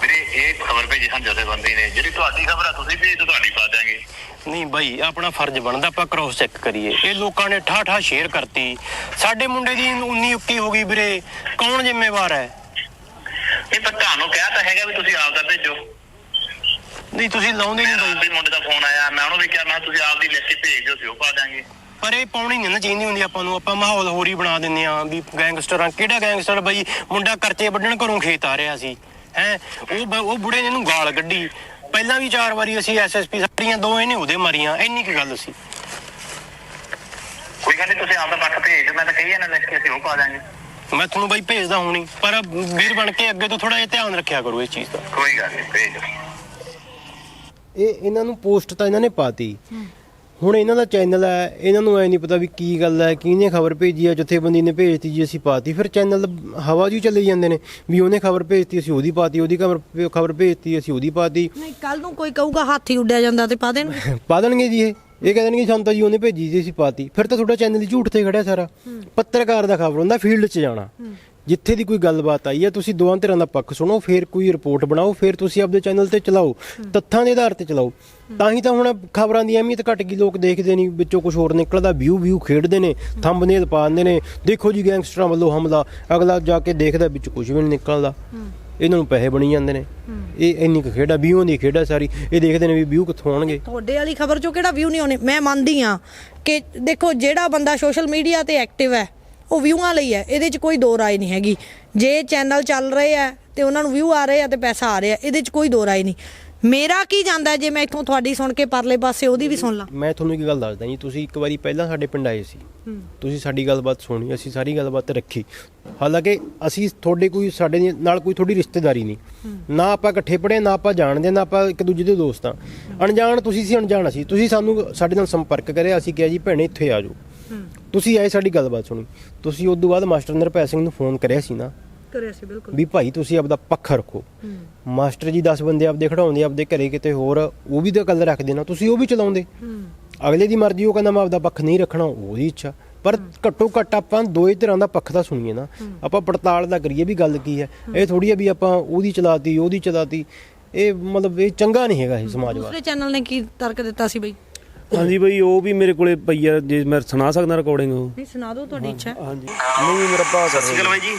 ਵੀਰੇ, ਇਹ ਖਬਰ ਭੇਜੀ ਹਨ ਜਥੇਬੰਦੀ ਨੇ। ਜਿਹੜੀ ਤੁਹਾਡੀ ਖਬਰ ਆ, ਤੁਸੀਂ ਭੇਜ ਦਿਓ, ਤੁਹਾਡੀ ਪਾ ਦਿਆਂਗੇ। ਨਹੀਂ ਬਾਈ ਆਪਣਾ ਫਰਜ਼ ਬਣਦਾ ਆਪਾਂ ਕ੍ਰੋਸ ਚੈੱਕ ਕਰੀਏ। ਇਹ ਲੋਕਾਂ ਨੇ ਠਾ ਠਾ ਸ਼ੇਅਰ ਕਰਤੀ। ਸਾਡੇ ਮੁੰਡੇ ਦੀ 19 21 ਹੋ ਗਈ ਵੀਰੇ। ਕੌਣ ਜ਼ਿੰਮੇਵਾਰ ਹੈ? ਇਹ ਤਾਂ ਤੁਹਾਨੂੰ ਕਿਹਾ ਤਾਂ ਹੈਗਾ ਵੀ ਤੁਸੀਂ ਆਪ ਦਾ ਭੇਜੋ। ਨਹੀਂ ਤੁਸੀਂ ਲਾਉਂਦੇ ਨਹੀਂ ਬਾਈ। ਵੀ ਮੁੰਡੇ ਦਾ ਫੋਨ ਆਇਆ ਮੈਂ ਉਹਨੂੰ ਵੀ ਕਿਹਾ ਮੈਂ ਕਿਹਾ ਤੁਸੀਂ ਆਪ ਦੀ ਲਿਖਤੀ ਭੇਜ ਦਿਓ ਸੀ ਉਹ ਪਾ ਦਿਆਂਗੇ। ਪਰ ਇਹ ਪਾਉਣੀ ਨਹੀਂ ਨਾ ਚਾਹੀਦੀ ਹੁੰਦੀ ਆਪਾਂ ਨੂੰ। ਆਪਾਂ ਮਾਹੌਲ ਹੋਰ ਹੀ ਬਣਾ ਦਿੰਦੇ ਆ ਵੀ ਗੈਂਗਸਟਰਾਂ ਕਿਹੜਾ ਗੈਂਗਸਟਰ ਬਈ ਮੁੰਡਾ ਕਰਚੇ ਵੱਢਣ ਘਰੋਂ ਖੇਤ ਆ ਰਿਹਾ ਸੀ। ਹੈ? ਉਹ ਬ- ਉਹ ਬੁੜੇ ਨੇ ਇਹਨੂੰ ਗਾਲ ਕੱਢੀ। ਪਹਿਲਾਂ ਵੀ ਚਾਰ ਵਾਰੀ ਅਸੀਂ ਐਸਐਸਪੀ ਸਾਡੀਆਂ ਦੋ ਇਹਨੇ ਉਹਦੇ ਮਾਰੀਆਂ ਇੰਨੀ ਕੁ ਗੱਲ ਸੀ। ਕੋਈ ਗੱਲ ਨਹੀਂ ਤੁਸੀਂ ਆਪ ਦਾ ਪੱਖ ਭੇਜ ਮੈਂ ਤਾਂ ਕਹੀ ਜਾਂਦਾ ਲਿਖ ਕੇ ਅਸੀਂ ਉਹ ਪਾ ਦਿਆਂਗੇ ਮੈਂ ਤੁਹਾਨੂੰ ਬਾਈ ਭੇਜਦਾ ਹੁਣੀ ਪਰ ਵੀਰ ਬਣ ਕੇ ਅੱਗੇ ਤੋਂ ਥੋੜਾ ਜਿਹਾ ਧਿਆਨ ਰੱਖਿਆ ਕਰੋ ਇਸ ਚੀਜ਼ ਦਾ। ਕੋਈ ਗੱਲ ਨਹੀਂ ਭੇਜ ਇਹ ਇਹਨਾਂ ਨੂੰ ਪੋਸਟ ਤਾਂ ਇਹਨਾਂ ਨੇ ਪਾਤੀ। ਹੁਣ ਇਹਨਾਂ ਦਾ ਚੈਨਲ ਹੈ ਇਹਨਾਂ ਨੂੰ ਐ ਨਹੀਂ ਪਤਾ ਵੀ ਕੀ ਗੱਲ ਹੈ ਕਿਹਨੇ ਖਬਰ ਭੇਜੀ ਹੈ ਜਥੇਬੰਦੀ ਨੇ ਭੇਜਤੀ ਜੀ ਅਸੀਂ ਪਾਤੀ। ਫਿਰ ਚੈਨਲ ਹਵਾ ਹੀ ਚੱਲੇ ਜਾਂਦੇ ਨੇ ਵੀ ਉਹਨੇ ਖਬਰ ਭੇਜਤੀ ਅਸੀਂ ਉਹਦੀ ਪਾਤੀ ਉਹਦੀ ਖਬਰ ਖਬਰ ਭੇਜਤੀ ਅਸੀਂ ਉਹਦੀ ਪਾਤੀ। ਨਹੀਂ ਕੱਲ ਨੂੰ ਕੋਈ ਕਹੂਗਾ ਹਾਥੀ ਉੱਡਿਆ ਜਾਂਦਾ ਤੇ ਪਾ ਦੇਣਗੇ। <laughs> ਪਾ ਦੇਣਗੇ ਜੀ ਇਹ। ਇਹ ਕਹਿ ਦੇਣਗੇ ਸਾਨੂੰ ਤਾਂ ਜੀ ਉਹਨੇ ਭੇਜੀ ਸੀ ਅਸੀਂ ਪਾਤੀ। ਫਿਰ ਤਾਂ ਤੁਹਾਡਾ ਚੈਨਲ ਹੀ ਝੂਠ ਤੇ ਖੜਿਆ ਸਾਰਾ। ਪੱਤਰਕਾਰ ਦਾ ਖਬਰ ਹੁੰਦਾ ਫੀਲਡ 'ਚ ਜਾਣਾ। ਜਿੱਥੇ ਦੀ ਕੋਈ ਗੱਲਬਾਤ ਆਈ ਹੈ ਤੁਸੀਂ ਦੋਵਾਂ ਧਿਰਾਂ ਦਾ ਪੱਖ ਸੁਣੋ ਫਿਰ ਕੋਈ ਰਿਪੋਰਟ ਬਣਾਓ ਫਿਰ ਤੁਸੀਂ ਆਪਦੇ ਚੈਨਲ ਤੇ ਚਲਾਓ। ਤੱਥਾਂ ਦੇ ਆਧਾਰ ਤੇ ਚਲਾਓ। ਤਾਂ ਹੀ ਤਾਂ ਹੁਣ ਖਬਰਾਂ ਦੀ ਅਹਿਮੀਅਤ ਘਟ ਗਈ, ਲੋਕ ਦੇਖਦੇ ਨਹੀਂ, ਵਿੱਚੋਂ ਕੁਝ ਹੋਰ ਨਿਕਲਦਾ ਵਿਊ ਵਿਊ ਖੇਡਦੇ ਨੇ ਥੰਬਨੇਲ ਪਾ ਦਿੰਦੇ ਨੇ। ਦੇਖੋ ਜੀ ਗੈਂਗਸਟਰਾਂ ਵੱਲੋਂ ਹਮਲਾ, ਅਗਲਾ ਜਾ ਕੇ ਦੇਖਦਾ ਵਿੱਚ ਕੁਝ ਵੀ ਨਹੀਂ ਨਿਕਲਦਾ। ਇਹਨਾਂ ਨੂੰ ਪੈਸੇ ਬਣੀ ਜਾਂਦੇ ਨੇ। ਇਹ ਇੰਨੀ ਕੁ ਖੇਡ ਵਿਊ ਦੀ ਖੇਡ ਸਾਰੀ, ਇਹ ਦੇਖਦੇ ਨੇ ਵੀ ਵਿਊ ਕਿੱਥੋਂ ਆਉਣਗੇ। ਤੁਹਾਡੇ ਵਾਲੀ ਖਬਰ ਚੋਂ ਕਿਹੜਾ ਵਿਊ ਨਹੀਂ ਆਉਣੇ? ਮੈਂ ਮੰਨਦੀ ਆ ਕਿ ਦੇਖੋ, ਜਿਹੜਾ ਬੰਦਾ ਸੋਸ਼ਲ ਮੀਡੀਆ ਤੇ ਐਕਟਿਵ ਹੈ, ਉਹ ਵਿਊਆਂ ਲਈ ਹੈ, ਇਹਦੇ 'ਚ ਕੋਈ ਦੋ ਰਾਏ ਨਹੀਂ ਹੈਗੀ। ਜੇ ਚੈਨਲ ਚੱਲ ਰਹੇ ਆ ਤੇ ਉਹਨਾਂ ਨੂੰ ਵਿਊ ਆ ਰਹੇ ਆ ਤੇ ਪੈਸਾ ਆ ਰਿਹਾ, ਇਹਦੇ 'ਚ ਕੋਈ ਦੋ ਰਾਏ ਨਹੀਂ। ਮੇਰਾ ਕੀ ਜਾਂਦਾ ਜੇ ਮੈਂ ਇੱਥੋਂ ਤੁਹਾਡੀ ਸੁਣ ਕੇ ਪਰਲੇ ਪਾਸੇ ਉਹਦੀ ਵੀ ਸੁਣ ਲਾਂ? ਮੈਂ ਤੁਹਾਨੂੰ ਇੱਕ ਗੱਲ ਦੱਸਦਾ ਜੀ ਤੁਸੀਂ ਇੱਕ ਵਾਰੀ ਪਹਿਲਾਂ ਸਾਡੇ ਪਿੰਡ ਆਏ ਸੀ। ਤੁਸੀਂ ਸਾਡੀ ਗੱਲਬਾਤ ਸੁਣੀ ਅਸੀਂ ਸਾਰੀ ਗੱਲਬਾਤ ਰੱਖੀ। ਹਾਲਾਂਕਿ ਅਸੀਂ ਤੁਹਾਡੇ ਕੋਈ ਸਾਡੇ ਨਾਲ ਕੋਈ ਤੁਹਾਡੀ ਰਿਸ਼ਤੇਦਾਰੀ ਨਹੀਂ। ਨਾ ਆਪਾਂ ਇਕੱਠੇ ਪੜ੍ਹੇ ਨਾ ਆਪਾਂ ਜਾਣਦੇ ਨਾ ਆਪਾਂ ਇੱਕ ਦੂਜੇ ਦੇ ਦੋਸਤ ਆ ਅਣਜਾਣ ਤੁਸੀਂ ਸੀ ਅਣਜਾਣ ਅਸੀਂ। ਤੁਸੀਂ ਸਾਨੂੰ ਸਾਡੇ ਨਾਲ ਸੰਪਰਕ ਕਰਿਆ ਅਸੀਂ ਕਿਹਾ ਜੀ ਭੈਣੇ ਇੱਥੇ ਆ ਜਾਓ। ਤੁਸੀਂ ਆਏ ਸਾਡੀ ਗੱਲਬਾਤ ਸੁਣੀ। ਤੁਸੀਂ ਉਸ ਤੋਂ ਬਾਅਦ ਮਾਸਟਰ ਨਿਰਭੈ ਸਿੰਘ ਨੂੰ ਫੋਨ ਕਰਿਆ ਸੀ ਨਾ। ਕਰਿਆ ਸੀ ਬਿਲਕੁਲ। ਵੀ ਭਾਈ ਤੁਸੀਂ ਆਪਦਾ ਪੱਖ ਰੱਖੋ। ਮਾਸਟਰ ਜੀ 10 ਬੰਦੇ ਆਪਦੇ ਖੜਾਉਂਦੇ ਆਪਦੇ ਘਰੇ ਕਿਤੇ ਹੋਰ ਉਹ ਵੀ ਤਾਂ ਗੱਲ ਰੱਖਦੇ ਨਾ ਤੁਸੀਂ ਉਹ ਵੀ ਚਲਾਉਂਦੇ। ਅਗਲੇ ਦੀ ਮਰਜ਼ੀ ਉਹ ਕਹਿੰਦਾ ਮੈਂ ਆਪਦਾ ਪੱਖ ਨਹੀਂ ਰੱਖਣਾ ਉਹਦੀ ਇੱਛਾ। ਪਰ ਘੱਟੋ ਘੱਟ ਆਪਾਂ ਦੋਏ ਤਰ੍ਹਾਂ ਦਾ ਪੱਖ ਤਾਂ ਸੁਣੀਏ ਨਾ। ਆਪਾਂ ਪੜਤਾਲ ਦਾ ਕਰੀਏ ਵੀ ਗੱਲ ਕੀ ਹੈ। ਇਹ ਥੋੜੀ ਆ ਵੀ ਆਪਾਂ ਉਹਦੀ ਚਲਾਤੀ ਉਹਦੀ ਚਲਾਤੀ। ਇਹ ਮਤਲਬ ਇਹ ਚੰਗਾ ਨਹੀਂ ਹੈਗਾ ਇਹ ਸਮਾਜ ਵਾਸਤੇ। ਦੂਸਰੇ ਚੈਨਲ ਨੇ ਕੀ ਤਰਕ ਦਿੱਤਾ ਸੀ ਬਈ? ਹਾਂਜੀ ਬਈ ਉਹ ਵੀ ਮੇਰੇ ਕੋਲੇ ਪਈ ਆ ਜੇ ਮੈਂ ਸੁਣਾ ਸਕਦਾ ਰਿਕਾਰਡਿੰਗ ਉਹ। ਨਹੀਂ ਸੁਣਾ ਦਿਓ ਤੁਹਾਡੀ ਇੱਛਾ ਹਾਂਜੀ। ਨਹੀਂ ਮੇਰਾ ਬਾਈ ਜੀ ਸਤਿ ਸ਼੍ਰੀ ਅਕਾਲ ਜੀ।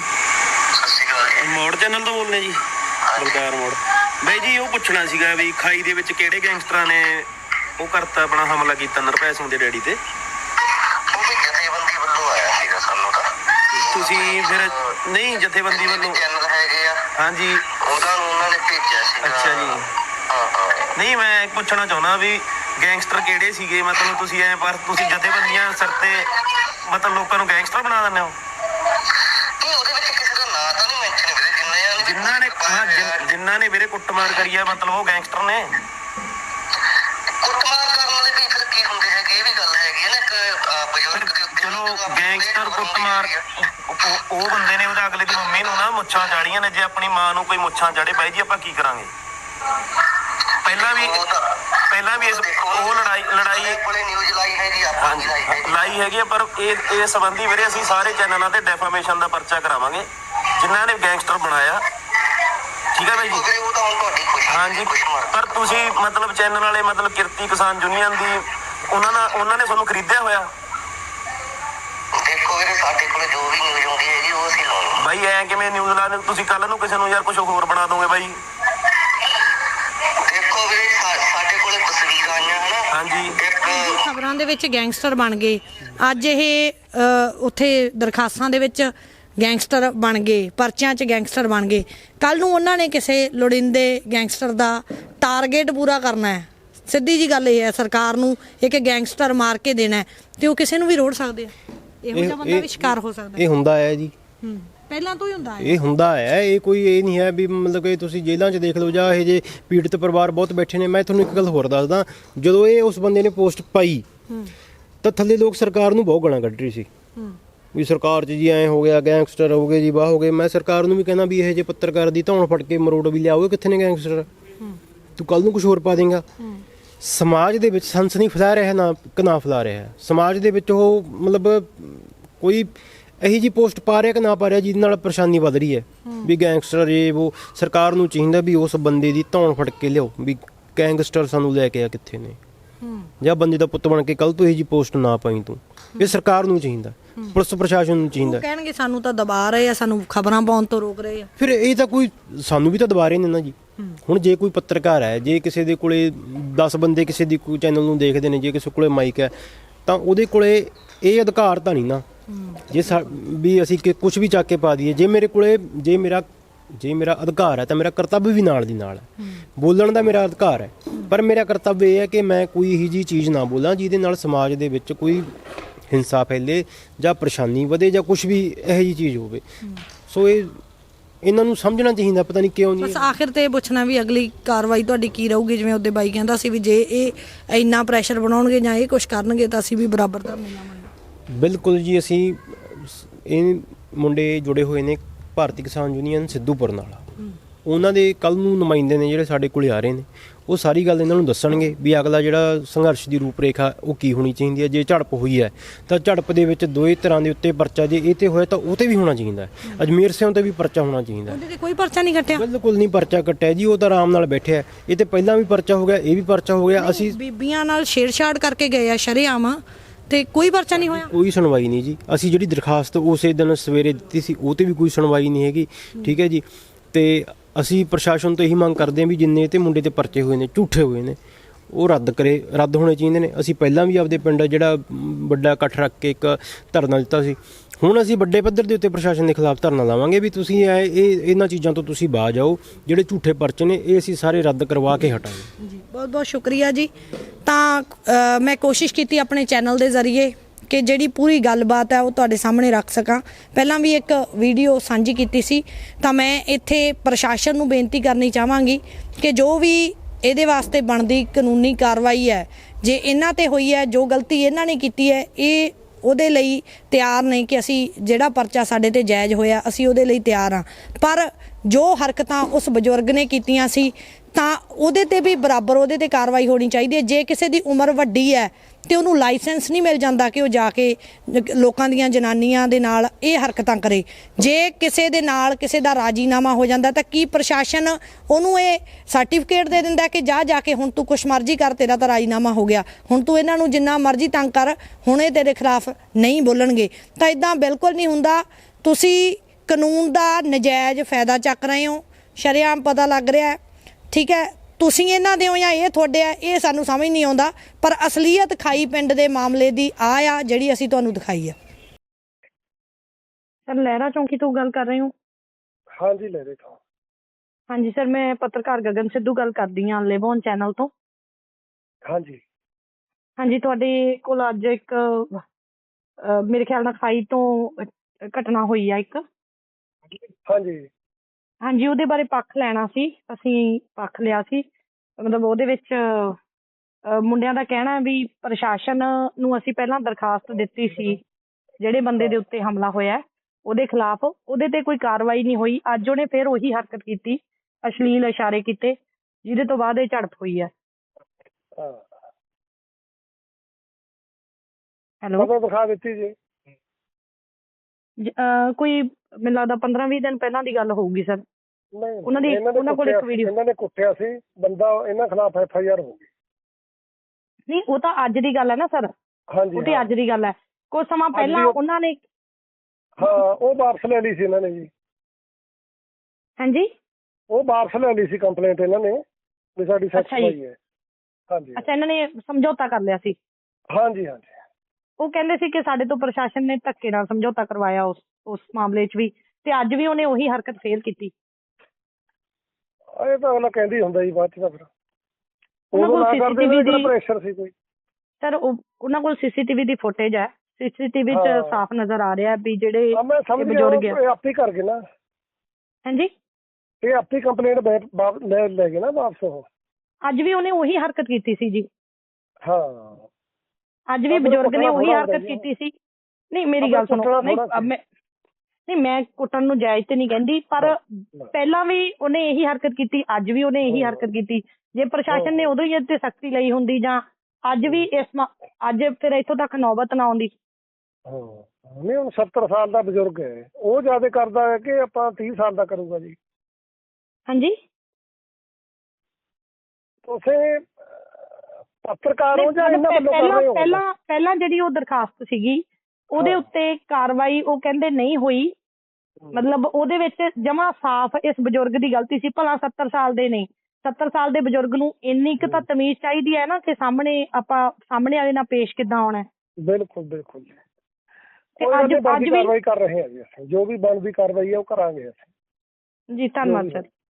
ਮੋੜ ਚੈਨਲ ਤੋਂ ਬੋਲਨੇ ਜੀ ਬਲਕਾਰ ਮੋੜ। ਬਾਈ ਜੀ ਉਹ ਪੁੱਛਣਾ ਸੀਗਾ ਵੀ ਖਾਈ ਦੇ ਵਿੱਚ ਕਿਹੜੇ ਗੈਂਗਸਟਰਾਂ ਨੇ ਉਹ ਕਰਤਾ ਆਪਣਾ ਹਮਲਾ ਕੀਤਾ ਨਰਪੈ ਸਿੰਘ ਦੇ ਡੈਡੀ ਤੇ? ਉਹ ਵੀ ਜਥੇਬੰਦੀ ਵੱਲੋਂ ਆਇਆ ਸੀਗਾ ਸਾਨੂੰ ਤਾਂ। ਤੁਸੀਂ ਫਿਰ ਨਹੀਂ ਜਥੇਬੰਦੀ ਵੱਲੋਂ ਚੈਨਲ ਹੈਗੇ ਆ ਹਾਂਜੀ। ਉਹਨਾਂ ਨੂੰ ਉਹਨਾਂ ਨੇ ਭੇਜਿਆ ਸੀਗਾ। ਅੱਛਾ ਜੀ। ਹਾਂ ਹਾਂ। ਨਹੀਂ ਮੈਂ ਪੁੱਛਣਾ ਚਾਹੁੰਦਾ ਵੀ ਗੈਂਗਸਟਰ ਕਿਹੜੇ ਸੀਗੇ? ਮਤਲਬ ਤੁਸੀਂ ਐ ਪਰ ਤੁਸੀਂ ਜਥੇਬੰਦੀਆਂ ਸਿਰ ਤੇ ਮਤਲਬ ਲੋਕਾਂ ਨੂੰ ਗੈਂਗਸਟਰ ਬਣਾ ਦਿੰਦੇ ਹੋ? ਜਿਨ੍ਹਾਂ ਨੇ ਹਾਂ ਜਿਨ- ਜਿਨ੍ਹਾਂ ਨੇ ਮੇਰੇ ਕੁੱਟਮਾਰ ਕਰੀ ਆ ਮਤਲਬ ਉਹ ਗੈਂਗਸਟਰ ਨੇ। ਕੁੱਟਮਾਰ ਕਰਨ ਵਾਲੇ ਵੀ ਫਿਰ ਕੀ ਹੁੰਦੇ ਹੈਗੇ? ਇਹ ਵੀ ਗੱਲ ਹੈਗੀ ਹੈ ਨਾ ਇੱਕ ਅਹ, ਬਜ਼ੁਰਗ ਦੇ ਉੱਤੇ ਚਲੋ ਜਦੋਂ ਆਪਾਂ ਗੈਂਗਸਟਰ ਕੁੱਟਮਾਰ ਉਹ- ਉਹ ਉਹ ਬੰਦੇ ਨੇ ਉਹਦਾ ਅਗਲੇ ਦੀ ਮੰਮੀ ਨੂੰ ਨਾ ਮੁੱਛਾਂ ਚਾੜੀਆਂ ਨੇ ਜੇ ਆਪਣੀ ਮਾਂ ਨੂੰ ਕੋਈ ਮੁੱਛਾਂ ਚਾੜੇ ਬਾਈ ਜੀ ਆਪਾਂ ਕੀ ਕਰਾਂਗੇ? ਪਹਿਲਾਂ ਵੀ ਉਹ ਤਾਂ- ਪਹਿਲਾਂ ਵੀ ਇਸ ਉਹ ਲੜਾਈ ਲੜਾਈ ਕੋਲੇ ਨਿਊਜ਼ ਲਾਈ ਹੈਗੀ ਆਪਾਂ ਵੀ ਲਾਈ ਹੈਗੀ। ਲਾਈ ਹੈਗੀ ਆ, ਪਰ ਇਹ ਇਹ ਸੰਬੰਧੀ ਵੀਰੇ ਅਸੀਂ ਸਾਰੇ ਚੈਨਲਾਂ ਤੇ ਡੈਫਾਮੇਸ਼ਨ ਦਾ ਪਰਚਾ ਕਰਾਵਾਂਗੇ। ਜਿਨ੍ਹਾਂ ਨੇ ਗੈਂਗਸਟਰ ਬਣਾਇਆ। ਠੀਕ ਹੈ ਬਾਈ ਜੀ? ਉਹ ਤਾਂ ਹੁਣ ਤੁਹਾਡੀ ਖੁਸ਼ੀ ਹਾਂਜੀ। ਖੁਸ਼ ਮਰ ਪਰ ਤੁਸੀਂ ਮਤਲਬ ਚੈਨਲ ਵਾਲੇ ਮਤਲਬ ਕਿਰਤੀ ਕਿਸਾਨ ਯੂਨੀਅਨ ਦੀ ਉਹਨਾਂ ਨਾਲ ਉਹਨਾਂ ਨੇ ਤੁਹਾਨੂੰ ਖਰੀਦਿਆ ਹੋਇਆ? ਦੇਖੋ ਵੀਰੇ ਸਾਡੇ ਕੋਲੇ ਜੋ ਵੀ ਨਿਊਜ਼ ਆਉਂਦੀ ਹੈਗੀ ਉਹ ਅਸੀਂ ਲਾਉਣੀ ਬਾਈ ਐ ਕਿਵੇਂ ਨਿਊਜ਼ ਲਾ ਤੁਸੀਂ ਕੱਲ ਨੂੰ ਕਿਸੇ ਨੂੰ ਯਾਰ ਕੁਝ ਹੋਰ ਬਣਾ ਦੋਗੇ ਬਾਈ? ਦੇਖੋ ਵੀਰੇ ਸਾਡੇ ਕੋਲੇ ਤਸਵੀਰਾਂ ਆਈਆਂ ਹਨਾ? ਹਾਂਜੀ। ਇੱਕ ਖਬਰਾਂ ਦੇ ਵਿੱਚ ਗੈਂਗਸਟਰ ਬਣ ਗਏ। ਅੱਜ ਇਹ ਉੱਥੇ ਦਰਖਾਸਤਾਂ ਦੇ ਵਿੱਚ ਗੈਂਗਸਟਰ ਬਣ ਗਏ ਪਰਚਿਆਂ 'ਚ ਗੈਂਗਸਟਰ ਬਣ ਗਏ। ਕੱਲ ਨੂੰ ਉਹਨਾਂ ਨੇ ਕਿਸੇ ਲੋੜਿੰਦੇ ਗੈਂਗਸਟਰ ਦਾ ਟਾਰਗੇਟ ਪੂਰਾ ਕਰਨਾ ਹੈ। ਸਿੱਧੀ ਜੀ ਗੱਲ ਇਹ ਹੈ ਸਰਕਾਰ ਨੂੰ ਇੱਕ ਗੈਂਗਸਟਰ ਮਾਰ ਕੇ ਦੇਣਾ ਹੈ ਤੇ ਉਹ ਕਿਸੇ ਨੂੰ ਵੀ ਰੋੜ ਸਕਦੇ ਆ। ਇਹੋ ਜਿਹਾ ਬੰਦਾ ਵੀ ਸ਼ਿਕਾਰ ਹੋ ਸਕਦਾ ਇਹ ਹੁੰਦਾ ਹੈ ਜੀ। ਹੂੰ ਪਹਿਲਾਂ ਤੋਂ ਹੀ ਹੁੰਦਾ ਹੈ। ਇਹ ਹੁੰਦਾ ਹੈ ਇਹ ਕੋਈ ਇਹ ਨਹੀਂ ਹੈ ਵੀ ਮਤਲਬ ਕਿ ਤੁਸੀਂ ਜੇਲ੍ਹਾਂ 'ਚ ਦੇਖ ਲਓ ਜਾਂ ਇਹ ਜੇ ਪੀੜਤ ਪਰਿਵਾਰ ਬਹੁਤ ਬੈਠੇ ਨੇ ਮੈਂ ਤੁਹਾਨੂੰ ਇੱਕ ਗੱਲ ਹੋਰ ਦੱਸਦਾ। ਜਦੋਂ ਇਹ ਉਸ ਬੰਦੇ ਨੇ ਪੋਸਟ ਪਾਈ ਤਾਂ ਥੱਲੇ ਲੋਕ ਸਰਕਾਰ ਨੂੰ ਬਹੁਤ ਗਾਲਾਂ ਕੱਢ ਰਹੀ ਸੀ। ਵੀ ਸਰਕਾਰ 'ਚ ਜੀ ਐ ਹੋ ਗਿਆ ਗੈਂਗਸਟਰ ਹੋ ਗਏ ਜੀ ਬਾਹ ਹੋ ਗਏ। ਮੈਂ ਸਰਕਾਰ ਨੂੰ ਵੀ ਕਹਿੰਦਾ ਵੀ ਇਹ ਜੇ ਪੱਤਰਕਾਰ ਦੀ ਧੌਣ ਫੜ ਕੇ ਮਰੋੜ ਵੀ ਲਿਆਓਗੇ। ਕਿੱਥੇ ਨੇ ਗੈਂਗਸਟਰ? ਤੂੰ ਕੱਲ ਨੂੰ ਕੁਝ ਹੋਰ ਪਾ ਦੇਂਗਾ। ਸਮਾਜ ਦੇ ਵਿੱਚ ਸਨਸਨੀ ਫੈਲਾ ਰਿਹਾ ਨਾ ਕਿ ਨਾ ਫੈਲਾ ਰਿਹਾ। ਸਮਾਜ ਦੇ ਵਿੱਚ ਉਹ ਮਤਲਬ ਕੋਈ ਇਹੀ ਜੀ ਪੋਸਟ ਪਾ ਰਿਹਾ ਕਿ ਨਾ ਪਾ ਰਿਹਾ ਜਿਹਦੇ ਨਾਲ ਪਰੇਸ਼ਾਨੀ ਵੱਧ ਰਹੀ ਹੈ। ਵੀ ਗੈਂਗਸਟਰ ਇਹ ਉਹ ਸਰਕਾਰ ਨੂੰ ਚਾਹੀਦਾ ਵੀ ਉਸ ਬੰਦੇ ਦੀ ਧੌਣ ਫੜ ਕੇ ਲਿਆਓ। ਵੀ ਗੈਂਗਸਟਰ ਸਾਨੂੰ ਲੈ ਕੇ ਆ ਕਿੱਥੇ ਨੇ। ਜਾਂ ਬੰਦੇ ਦਾ ਪੁੱਤ ਬਣ ਕੇ ਕੱਲ ਤੋਂ ਇਹ ਜੀ ਪੋਸਟ ਨਾ ਪਾਈ ਤੂੰ। ਇਹ ਸਰਕਾਰ ਨੂੰ ਚਾਹੀਦਾ ਪੁਲਿਸ ਪ੍ਰਸ਼ਾਸਨ ਨੂੰ ਉਹ ਚਾਹੀਦਾ ਕਹਿਣਗੇ ਸਾਨੂੰ ਤਾਂ ਦਬਾ ਰਹੇ ਆ ਸਾਨੂੰ ਖਬਰਾਂ ਪਾਉਣ ਤੋਂ ਰੋਕ ਰਹੇ ਆ। ਫਿਰ ਇਹ ਤਾਂ ਕੋਈ ਸਾਨੂੰ ਵੀ ਤਾਂ ਦਬਾਰੇ ਨੇ ਨਾ ਜੀ। ਹੁਣ ਜੇ ਕੋਈ ਪੱਤਰਕਾਰ ਹੈ ਜੇ ਕਿਸੇ ਦੇ ਕੋਲੇ 10 ਬੰਦੇ ਕਿਸੇ ਦੀ ਕੋਈ ਚੈਨਲ ਨੂੰ ਦੇਖਦੇ ਨੇ ਜੇ ਕਿਸੇ ਕੋਲੇ ਮਾਈਕ ਹੈ ਤਾਂ ਉਹਦੇ ਕੋਲੇ ਇਹ ਅਧਿਕਾਰ ਤਾਂ ਨਹੀਂ ਨਾ। ਜੇ ਸਾ- ਵੀ ਅਸੀਂ ਕੁਝ ਵੀ ਚੱਕ ਕੇ ਪਾ ਦਈਏ ਜੇ ਮੇਰੇ ਕੋਲੇ ਜੇ ਮੇਰਾ ਜੇ ਮੇਰਾ ਅਧਿਕਾਰ ਹੈ ਤਾਂ ਮੇਰਾ ਕਰਤੱਵ ਵੀ ਨਾਲ ਦੀ ਨਾਲ ਹੈ। ਬੋਲਣ ਦਾ ਮੇਰਾ ਅਧਿਕਾਰ ਹੈ। ਪਰ ਮੇਰਾ ਕਰਤੱਵ ਇਹ ਹੈ ਕਿ ਮੈਂ ਕੋਈ ਇਹੀ ਜੀ ਚੀਜ਼ ਨਾ ਬੋਲਾਂ ਜਿਹਦੇ ਨਾਲ ਸਮਾਜ ਦੇ ਵਿੱਚ ਕੋਈ ਹਿੰਸਾ ਫੈਲੇ ਜਾਂ ਪਰੇਸ਼ਾਨੀ ਵਧੇ ਜਾਂ ਕੁਝ ਵੀ ਇਹੋ ਜੀ ਚੀਜ਼ ਹੋਵੇ। ਸੋ ਇਹ ਇਹਨਾਂ ਨੂੰ ਸਮਝਣਾ ਚਾਹੀਦਾ ਪਤਾ ਨਹੀਂ ਕਿਉਂ ਬਸ ਨਹੀਂ ਆਖਿਰ ਤੇ ਇਹ ਪੁੱਛਣਾ ਵੀ ਅਗਲੀ ਕਾਰਵਾਈ ਤੁਹਾਡੀ ਕੀ ਰਹੂਗੀ ਜਿਵੇਂ ਉਹਦੇ ਬਾਈ ਕਹਿੰਦਾ ਸੀ ਵੀ ਜੇ ਇਹ ਇੰਨਾ ਪ੍ਰੈਸ਼ਰ ਬਣਾਉਣਗੇ ਜਾਂ ਇਹ ਕੁਝ ਕਰਨਗੇ ਤਾਂ ਅਸੀਂ ਵੀ ਬਰਾਬਰ ਦਾ ਮਿਲਾਂਗੇ ਬਿਲਕੁਲ ਜੀ ਅਸੀਂ ਇਹ ਮੁੰਡੇ ਜੁੜੇ ਹੋਏ ਨੇ ਭਾਰਤੀ ਕਿਸਾਨ ਯੂਨੀਅਨ ਸਿੱਧੂਪੁਰ ਨਾਲ। ਉਹਨਾਂ ਦੇ ਕੱਲ ਨੂੰ ਨੁਮਾਇੰਦੇ ਨੇ ਜਿਹੜੇ ਸਾਡੇ ਕੋਲੇ ਆ ਰਹੇ ਨੇ। ਉਹ ਸਾਰੀ ਗੱਲ ਇਹਨਾਂ ਨੂੰ ਦੱਸਣਗੇ ਵੀ ਅਗਲਾ ਜਿਹੜਾ ਸੰਘਰਸ਼ ਦੀ ਰੂਪਰੇਖਾ ਉਹ ਕੀ ਹੋਣੀ ਚਾਹੀਦੀ ਹੈ ਜੇ ਝੜਪ ਹੋਈ ਹੈ ਤਾਂ ਝੜਪ ਦੇ ਵਿੱਚ ਦੋਏ ਤਰ੍ਹਾਂ ਦੇ ਉੱਤੇ ਪਰਚਾ ਜੇ ਇਹ ਤੇ ਹੋਇਆ ਤਾਂ ਉਹ ਤੇ ਵੀ ਹੋਣਾ ਚਾਹੀਦਾ ਹੈ। ਅਜਮੇਰ ਸਿੰਘ ਤੇ ਵੀ ਪਰਚਾ ਹੋਣਾ ਚਾਹੀਦਾ ਉਹਦੇ ਤੇ ਕੋਈ ਪਰਚਾ ਨਹੀਂ ਕੱਟਿਆ। ਬਿਲਕੁਲ ਨਹੀਂ ਪਰਚਾ ਕੱਟਿਆ ਜੀ ਉਹ ਤਾਂ ਆਰਾਮ ਨਾਲ ਬੈਠਿਆ। ਇਹ ਤੇ ਪਹਿਲਾਂ ਵੀ ਪਰਚਾ ਹੋ ਗਿਆ ਇਹ ਵੀ ਪਰਚਾ ਹੋ ਗਿਆ ਅਸੀਂ ਬੀਬੀਆਂ ਨਾਲ ਛੇੜਛਾੜ ਕਰਕੇ ਗਏ ਆ ਸ਼ਰੇਆਮ ਤੇ ਕੋਈ ਪਰਚਾ ਨਹੀਂ ਹੋਇਆ। ਕੋਈ ਸੁਣਵਾਈ ਨਹੀਂ ਜੀ। ਅਸੀਂ ਜਿਹੜੀ ਦਰਖਾਸਤ ਉਸੇ ਦਿਨ ਸਵੇਰੇ ਦਿੱਤੀ ਸੀ ਉਹ ਤੇ ਵੀ ਕੋਈ ਸੁਣਵਾਈ ਨਹੀਂ ਹੈਗੀ ਠੀਕ ਹੈ ਜੀ। ਤੇ ਅਸੀਂ ਪ੍ਰਸ਼ਾਸਨ ਤੋਂ ਇਹੀ ਮੰਗ ਕਰਦੇ ਹਾਂ ਵੀ ਜਿੰਨੇ ਤੇ ਮੁੰਡੇ ਤੇ ਪਰਚੇ ਹੋਏ ਨੇ, ਝੂਠੇ ਹੋਏ ਨੇ, ਉਹ ਰੱਦ ਕਰੇ, ਰੱਦ ਹੋਣੇ ਚਾਹੀਦੇ ਨੇ। ਅਸੀਂ ਪਹਿਲਾਂ ਵੀ ਆਪਦੇ ਪਿੰਡ ਜਿਹੜਾ ਵੱਡਾ ਇਕੱਠ ਰੱਖ ਕੇ ਇੱਕ ਧਰਨਾ ਦਿੱਤਾ ਸੀ। ਹੁਣ ਅਸੀਂ ਵੱਡੇ ਪੱਧਰ ਦੇ ਉੱਤੇ ਪ੍ਰਸ਼ਾਸਨ ਦੇ ਖਿਲਾਫ ਧਰਨਾ ਲਾਵਾਂਗੇ ਵੀ ਤੁਸੀਂ ਇਹ ਇਹ, ਇਹਨਾਂ ਚੀਜ਼ਾਂ ਤੋਂ ਤੁਸੀਂ ਬਾਜ ਆਓ, ਜਿਹੜੇ ਝੂਠੇ ਪਰਚੇ ਨੇ, ਇਹ ਅਸੀਂ ਸਾਰੇ ਰੱਦ ਕਰਵਾ ਕੇ ਹਟਾਂਗੇ। ਜੀ ਬਹੁਤ ਬਹੁਤ ਸ਼ੁਕਰੀਆ ਜੀ। ਤਾਂ ਮੈਂ ਕੋਸ਼ਿਸ਼ ਕੀਤੀ ਆਪਣੇ ਚੈਨਲ ਦੇ ਜ਼ਰੀਏ ਕਿ ਜਿਹੜੀ ਪੂਰੀ ਗੱਲਬਾਤ ਹੈ ਉਹ ਤੁਹਾਡੇ ਸਾਹਮਣੇ ਰੱਖ ਸਕਾਂ। ਪਹਿਲਾਂ ਵੀ ਇੱਕ ਵੀਡੀਓ ਸਾਂਝੀ ਕੀਤੀ ਸੀ, ਤਾਂ ਮੈਂ ਇੱਥੇ ਪ੍ਰਸ਼ਾਸਨ ਨੂੰ ਬੇਨਤੀ ਕਰਨੀ ਚਾਹਾਂਗੀ ਕਿ ਜੋ ਵੀ ਇਹਦੇ ਵਾਸਤੇ ਬਣਦੀ ਕਾਨੂੰਨੀ ਕਾਰਵਾਈ ਹੈ, ਜੇ ਇਹਨਾਂ ਤੇ ਹੋਈ ਹੈ, ਜੋ ਗਲਤੀ ਇਹਨਾਂ ਨੇ ਕੀਤੀ ਹੈ, ਇਹ ਉਹਦੇ ਲਈ ਤਿਆਰ ਨਹੀਂ ਕਿ ਅਸੀਂ ਜਿਹੜਾ ਪਰਚਾ ਸਾਡੇ ਤੇ ਜਾਇਜ਼ ਹੋਇਆ, ਅਸੀਂ ਉਹਦੇ ਲਈ ਤਿਆਰ ਹਾਂ। ਪਰ ਜੋ ਹਰਕਤਾਂ ਉਸ ਬਜ਼ੁਰਗ ਨੇ ਕੀਤੀਆਂ ਸੀ ਤਾਂ ਉਹਦੇ ਤੇ ਵੀ ਬਰਾਬਰ ਉਹਦੇ ਤੇ ਕਾਰਵਾਈ ਹੋਣੀ ਚਾਹੀਦੀ ਹੈ। ਜੇ ਕਿਸੇ ਦੀ ਉਮਰ ਵੱਡੀ ਹੈ ਤੇ ਉਹਨੂੰ ਲਾਇਸੈਂਸ ਨਹੀਂ ਮਿਲ ਜਾਂਦਾ ਕਿ ਉਹ ਜਾ ਕੇ ਲੋਕਾਂ ਦੀਆਂ ਜਨਾਨੀਆਂ ਦੇ ਨਾਲ ਇਹ ਹਰਕਤਾਂ ਕਰੇ। ਜੇ ਕਿਸੇ ਦੇ ਨਾਲ ਕਿਸੇ ਦਾ ਰਾਜੀਨਾਮਾ ਹੋ ਜਾਂਦਾ ਤਾਂ ਕੀ ਪ੍ਰਸ਼ਾਸਨ ਉਹਨੂੰ ਇਹ ਸਰਟੀਫਿਕੇਟ ਦੇ ਦਿੰਦਾ ਕਿ ਜਾ ਜਾ ਕੇ ਹੁਣ ਤੂੰ ਕੁਛ ਮਰਜ਼ੀ ਕਰ, ਤੇਰਾ ਤਾਂ ਰਾਜੀਨਾਮਾ ਹੋ ਗਿਆ। ਹੁਣ ਤੂੰ ਇਹਨਾਂ ਨੂੰ ਜਿੰਨਾ ਮਰਜ਼ੀ ਤੰਗ ਕਰ, ਹੁਣ ਇਹ ਤੇਰੇ ਖਿਲਾਫ ਨਹੀਂ ਬੋਲਣਗੇ। ਤਾਂ ਇਦਾਂ ਬਿਲਕੁਲ ਨਹੀਂ ਹੁੰਦਾ। ਤੁਸੀਂ ਕਾਨੂੰਨ ਦਾ ਨਜਾਇਜ਼ ਫਾਇਦਾ ਚੱਕ ਰਹੇ ਹੋ। ਸ਼ਰੇਆਮ ਪਤਾ ਲੱਗ ਰਿਹਾ ਹੈ। ਠੀਕ ਹੈ? ਤੁਸੀਂ ਇਹਨਾਂ ਦੇ ਹੋ ਜਾਂ ਇਹ ਤੁਹਾਡੇ ਆ ਇਹ ਸਾਨੂੰ ਸਮਝ ਨਹੀਂ ਆਉਂਦਾ। ਪਰ ਅਸਲੀਅਤ ਖਾਈ ਪਿੰਡ ਦੇ ਮਾਮਲੇ ਦੀ ਆ ਆ ਜਿਹੜੀ ਅਸੀਂ ਤੁਹਾਨੂੰ ਦਿਖਾਈ ਆ ਸਰ ਲਹਿਰਾ ਚੌਂਕੀ ਤੋਂ ਗੱਲ ਕਰ ਰਹੇ ਹੋ? ਹਾਂਜੀ ਲੈ ਰਹੇ ਤਾਂ। ਹਾਂਜੀ ਸਰ ਮੈਂ ਪੱਤਰਕਾਰ ਗਗਨ ਸਿੱਧੂ ਗੱਲ ਕਰਦੀ ਹਾਂ ਲਿਵਨ ਚੈਨਲ ਤੋਂ। ਹਾਂਜੀ। ਹਾਂਜੀ ਤੁਹਾਡੇ ਕੋਲ ਅੱਜ ਇੱਕ ਮੇਰੇ ਖਿਆਲ ਨਾਲ ਖਾਈ ਤੋਂ ਘਟਨਾ ਹੋਈ ਆ ਇੱਕ। ਹਾਂਜੀ। ਹਾਂਜੀ ਉਹਦੇ ਬਾਰੇ ਪੱਖ ਲੈਣਾ ਸੀ ਅਸੀਂ ਪੱਖ ਲਿਆ ਸੀ। ਮਤਲਬ ਉਹਦੇ ਵਿੱਚ ਮੁੰਡਿਆਂ ਦਾ ਕਹਿਣਾ ਵੀ ਪ੍ਰਸ਼ਾਸਨ ਨੂੰ ਅਸੀਂ ਪਹਿਲਾਂ ਦਰਖਾਸਤ ਦਿੱਤੀ ਸੀ ਜਿਹੜੇ ਬੰਦੇ ਦੇ ਉੱਤੇ ਹਮਲਾ ਹੋਇਆ ਉਹਦੇ ਖਿਲਾਫ। ਉਹਦੇ ਤੇ ਕੋਈ ਕਾਰਵਾਈ ਨਹੀਂ ਹੋਈ। ਅੱਜ ਉਹਨੇ ਫਿਰ ਉਹੀ ਹਰਕਤ ਕੀਤੀ ਅਸ਼ਲੀਲ ਇਸ਼ਾਰੇ ਕੀਤੇ ਜਿਹਦੇ ਤੋਂ ਬਾਅਦ ਇਹ ਝੜਪ ਹੋਈ ਹੈ। ਹੈਲੋ? ਕਦੋਂ ਦਿਖਾ ਦਿੱਤੀ ਜੀ। ਕੋਈ ਮੈਨੂੰ ਲੱਗਦਾ 15 20 ਦਿਨ ਪਹਿਲਾਂ ਦੀ ਗੱਲ ਹੋਊਗੀ ਸਰ। ਨਹੀਂ ਉਹਨਾਂ ਦੀ- ਇਹਨਾਂ ਨੇ ਉਹਨਾਂ ਕੋਲ ਇੱਕ ਕੁੱਟਿਆ- ਵੀਡੀਓ- ਇਹਨਾਂ ਨੇ ਕੁੱਟਿਆ ਸੀ ਬੰਦਾ ਇਹਨਾਂ ਖਿਲਾਫ ਐਫ ਆਈ ਆਰ ਹੋ ਗਈ। ਨਹੀਂ ਉਹ ਤਾਂ ਅੱਜ ਦੀ ਗੱਲ ਹੈ ਨਾ ਸਰ। ਹਾਂਜੀ ਉਹ ਤੇ ਹਾਂ। ਅੱਜ ਦੀ ਗੱਲ ਹੈ। ਕੁਝ ਸਮਾਂ ਅੱਜ ਪਹਿਲਾਂ ਦੀ ਉਹ- ਉਹਨਾਂ ਨੇ ਹਾਂ ਉਹ ਵਾਪਸ ਲੈ ਲਈ ਸੀ ਇਹਨਾਂ ਨੇ ਜੀ। ਹਾਂਜੀ? ਉਹ ਵਾਪਸ ਲੈ ਲਈ ਸੀ ਕੰਪਲੇਂਟ ਇਹਨਾਂ ਨੇ ਵੀ ਸਾਡੀ ਅੱਛਾ ਜੀ। ਸੈਟੀਸਫਾਈ ਹੈ। ਹਾਂਜੀ। ਅੱਛਾ ਇਹਨਾਂ ਨੇ ਸਮਝੌਤਾ ਕਰ ਲਿਆ ਸੀ। ਹਾਂਜੀ ਹਾਂਜੀ। ਉਹ ਕਹਿੰਦੇ ਸੀ ਕਿ ਸਾਡੇ ਤੋਂ ਪ੍ਰਸ਼ਾਸਨ ਨੇ ਧੱਕੇ ਨਾਲ ਸਮਝੌਤਾ ਕਰਵਾਇਆ ਉਸ ਉਸ ਮਾਮਲੇ 'ਚ ਵੀ ਤੇ ਅੱਜ ਵੀ ਉਹਨੇ ਉਹੀ ਹਰਕਤ ਫੇਲ ਕੀਤੀ। ਇਹ ਤਾਂ ਅਗਲਾ ਕਹਿੰਦੀ ਹੁੰਦਾ ਜੀ ਬਾਅਦ ਚ ਤਾਂ ਫਿਰ। ਉਹਨਾਂ ਉਦੋਂ ਕੋਲ ਨਾ ਕਰਦੇ CCTV ਕਿਹੜਾ ਦੀ- ਪ੍ਰੈਸ਼ਰ ਸੀ ਕੋਈ। ਸਰ ਉਹ ਉਹਨਾਂ ਕੋਲ ਸੀਸੀਟੀਵੀ ਦੀ ਫੁਟੇਜ ਹੈ। ਸੀਸੀਟੀਵੀ 'ਚ ਹਾਂ। ਸਾਫ਼ ਨਜ਼ਰ ਆ ਰਿਹਾ ਵੀ ਜਿਹੜੇ ਆ ਮੈਂ ਸਮਝ ਇਹ ਗਿਆ ਬਜ਼ੁਰਗ ਉਹ- ਇਹ ਆਪੇ ਕਰ ਗਏ ਨਾ। ਹਾਂਜੀ? ਇਹ ਆਪੇ ਕੰਪਲੇਂਟ ਲੈ ਲੈ ਗਏ ਨਾ ਵਾਪਸ ਉਹ। ਅੱਜ ਵੀ ਉਹਨੇ ਉਹੀ ਹਰਕਤ ਕੀਤੀ ਸੀ ਜੀ। ਹਾਂ। ਅੱਜ ਵੀ ਆਪਣੇ ਬਜ਼ੁਰਗ ਨੇ ਕੁੱਟਣਾ ਉਹੀ ਥੋੜ੍ਹਾ ਹਰਕਤ ਹੁੰਦਾ ਜੀ। ਕੀਤੀ ਸੀ। ਨਹੀਂ ਮੇਰੀ ਆਪਣੇ ਗੱਲ ਸੁਣੋ। ਕੁੱਟਣਾ ਨਹੀਂ ਥੋੜ੍ਹਾ ਮੈਂ ਨਹੀਂ ਮੈਂ ਕੁੱਟਣ ਨੂੰ ਜਾਇਜ਼ ਤੇ ਨਹੀਂ ਕਹਿੰਦੀ ਪਰ। ਪਹਿਲਾਂ ਵੀ ਉਹਨੇ ਇਹੀ ਹਰਕਤ ਕੀਤੀ ਅੱਜ ਵੀ ਉਹਨੇ ਇਹੀ। ਹਰਕਤ ਕੀਤੀ। ਜੇ ਪ੍ਰਸ਼ਾਸਨ ਨੇ। ਉਦੋਂ ਹੀ ਤੇ ਸਖਤੀ ਲਈ ਹੁੰਦੀ ਜਾਂ ਅੱਜ ਵੀ ਇਸ ਮਾ- ਅੱਜ ਫਿਰ ਇੱਥੋਂ ਤੱਕ ਨੌਬਤ ਨਾ ਆਉਂਦੀ। ਹਾਂ ਨਹੀਂ ਹੁਣ 70 ਸਾਲ ਦਾ ਬਜ਼ੁਰਗ ਹੈ। ਉਹ ਜ਼ਿਆਦਾ ਕਰਦਾ ਹੈ ਕਿ ਆਪਾਂ 30 ਸਾਲ ਦਾ ਕਰੂਗਾ ਜੀ। ਹਾਂਜੀ? ਤੁਸੀਂ ਅਹ, ਪੱਤਰਕਾਰ ਹੋ ਜਾਂ ਇਹਨਾਂ ਵੱਲੋਂ ਕਰ ਰਹੇ ਪਹਿਲਾਂ ਹੋ? ਪਹਿਲਾਂ ਪਹਿਲਾਂ ਜਿਹੜੀ ਉਹ ਦਰਖਾਸਤ ਸੀਗੀ ਉਹਦੇ ਹਾਂ। ਉੱਤੇ ਕਾਰਵਾਈ ਉਹ ਕਹਿੰਦੇ ਨਹੀਂ ਹੋਈ। ਮਤਲਬ ਉਹਦੇ ਵਿੱਚ ਜਮਾ ਸਾਫ਼ ਇਸ ਬਜ਼ੁਰਗ ਦੀ ਗਲਤੀ ਸੀ ਭਲਾ 70 ਸਾਲ ਦੇ ਨੇ 70 ਸਾਲ ਦੇ ਬਜ਼ੁਰਗ ਨੂੰ ਇੰਨੀ ਕੁ ਤਾਂ ਤਮੀਜ਼ ਚਾਹੀਦੀ ਹੈ ਨਾ ਕਿ ਸਾਹਮਣੇ ਆਪਾਂ ਸਾਹਮਣੇ ਵਾਲੇ ਨਾਲ ਪੇਸ਼ ਕਿੱਦਾਂ ਆਉਣਾ। ਬਿਲਕੁਲ ਬਿਲਕੁਲ। ਤੇ ਅੱਜ ਅੱਜ ਵੀ ਕਾਰਵਾਈ ਕਰ ਰਹੇ ਹਾਂ ਜੀ ਜੋ ਵੀ ਬਣਦੀ ਕਾਰਵਾਈ ਹੈ ਉਹ ਕਰਾਂਗੇ ਅਸੀਂ। ਜੀ ਧੰਨਵਾਦ ਸਰ।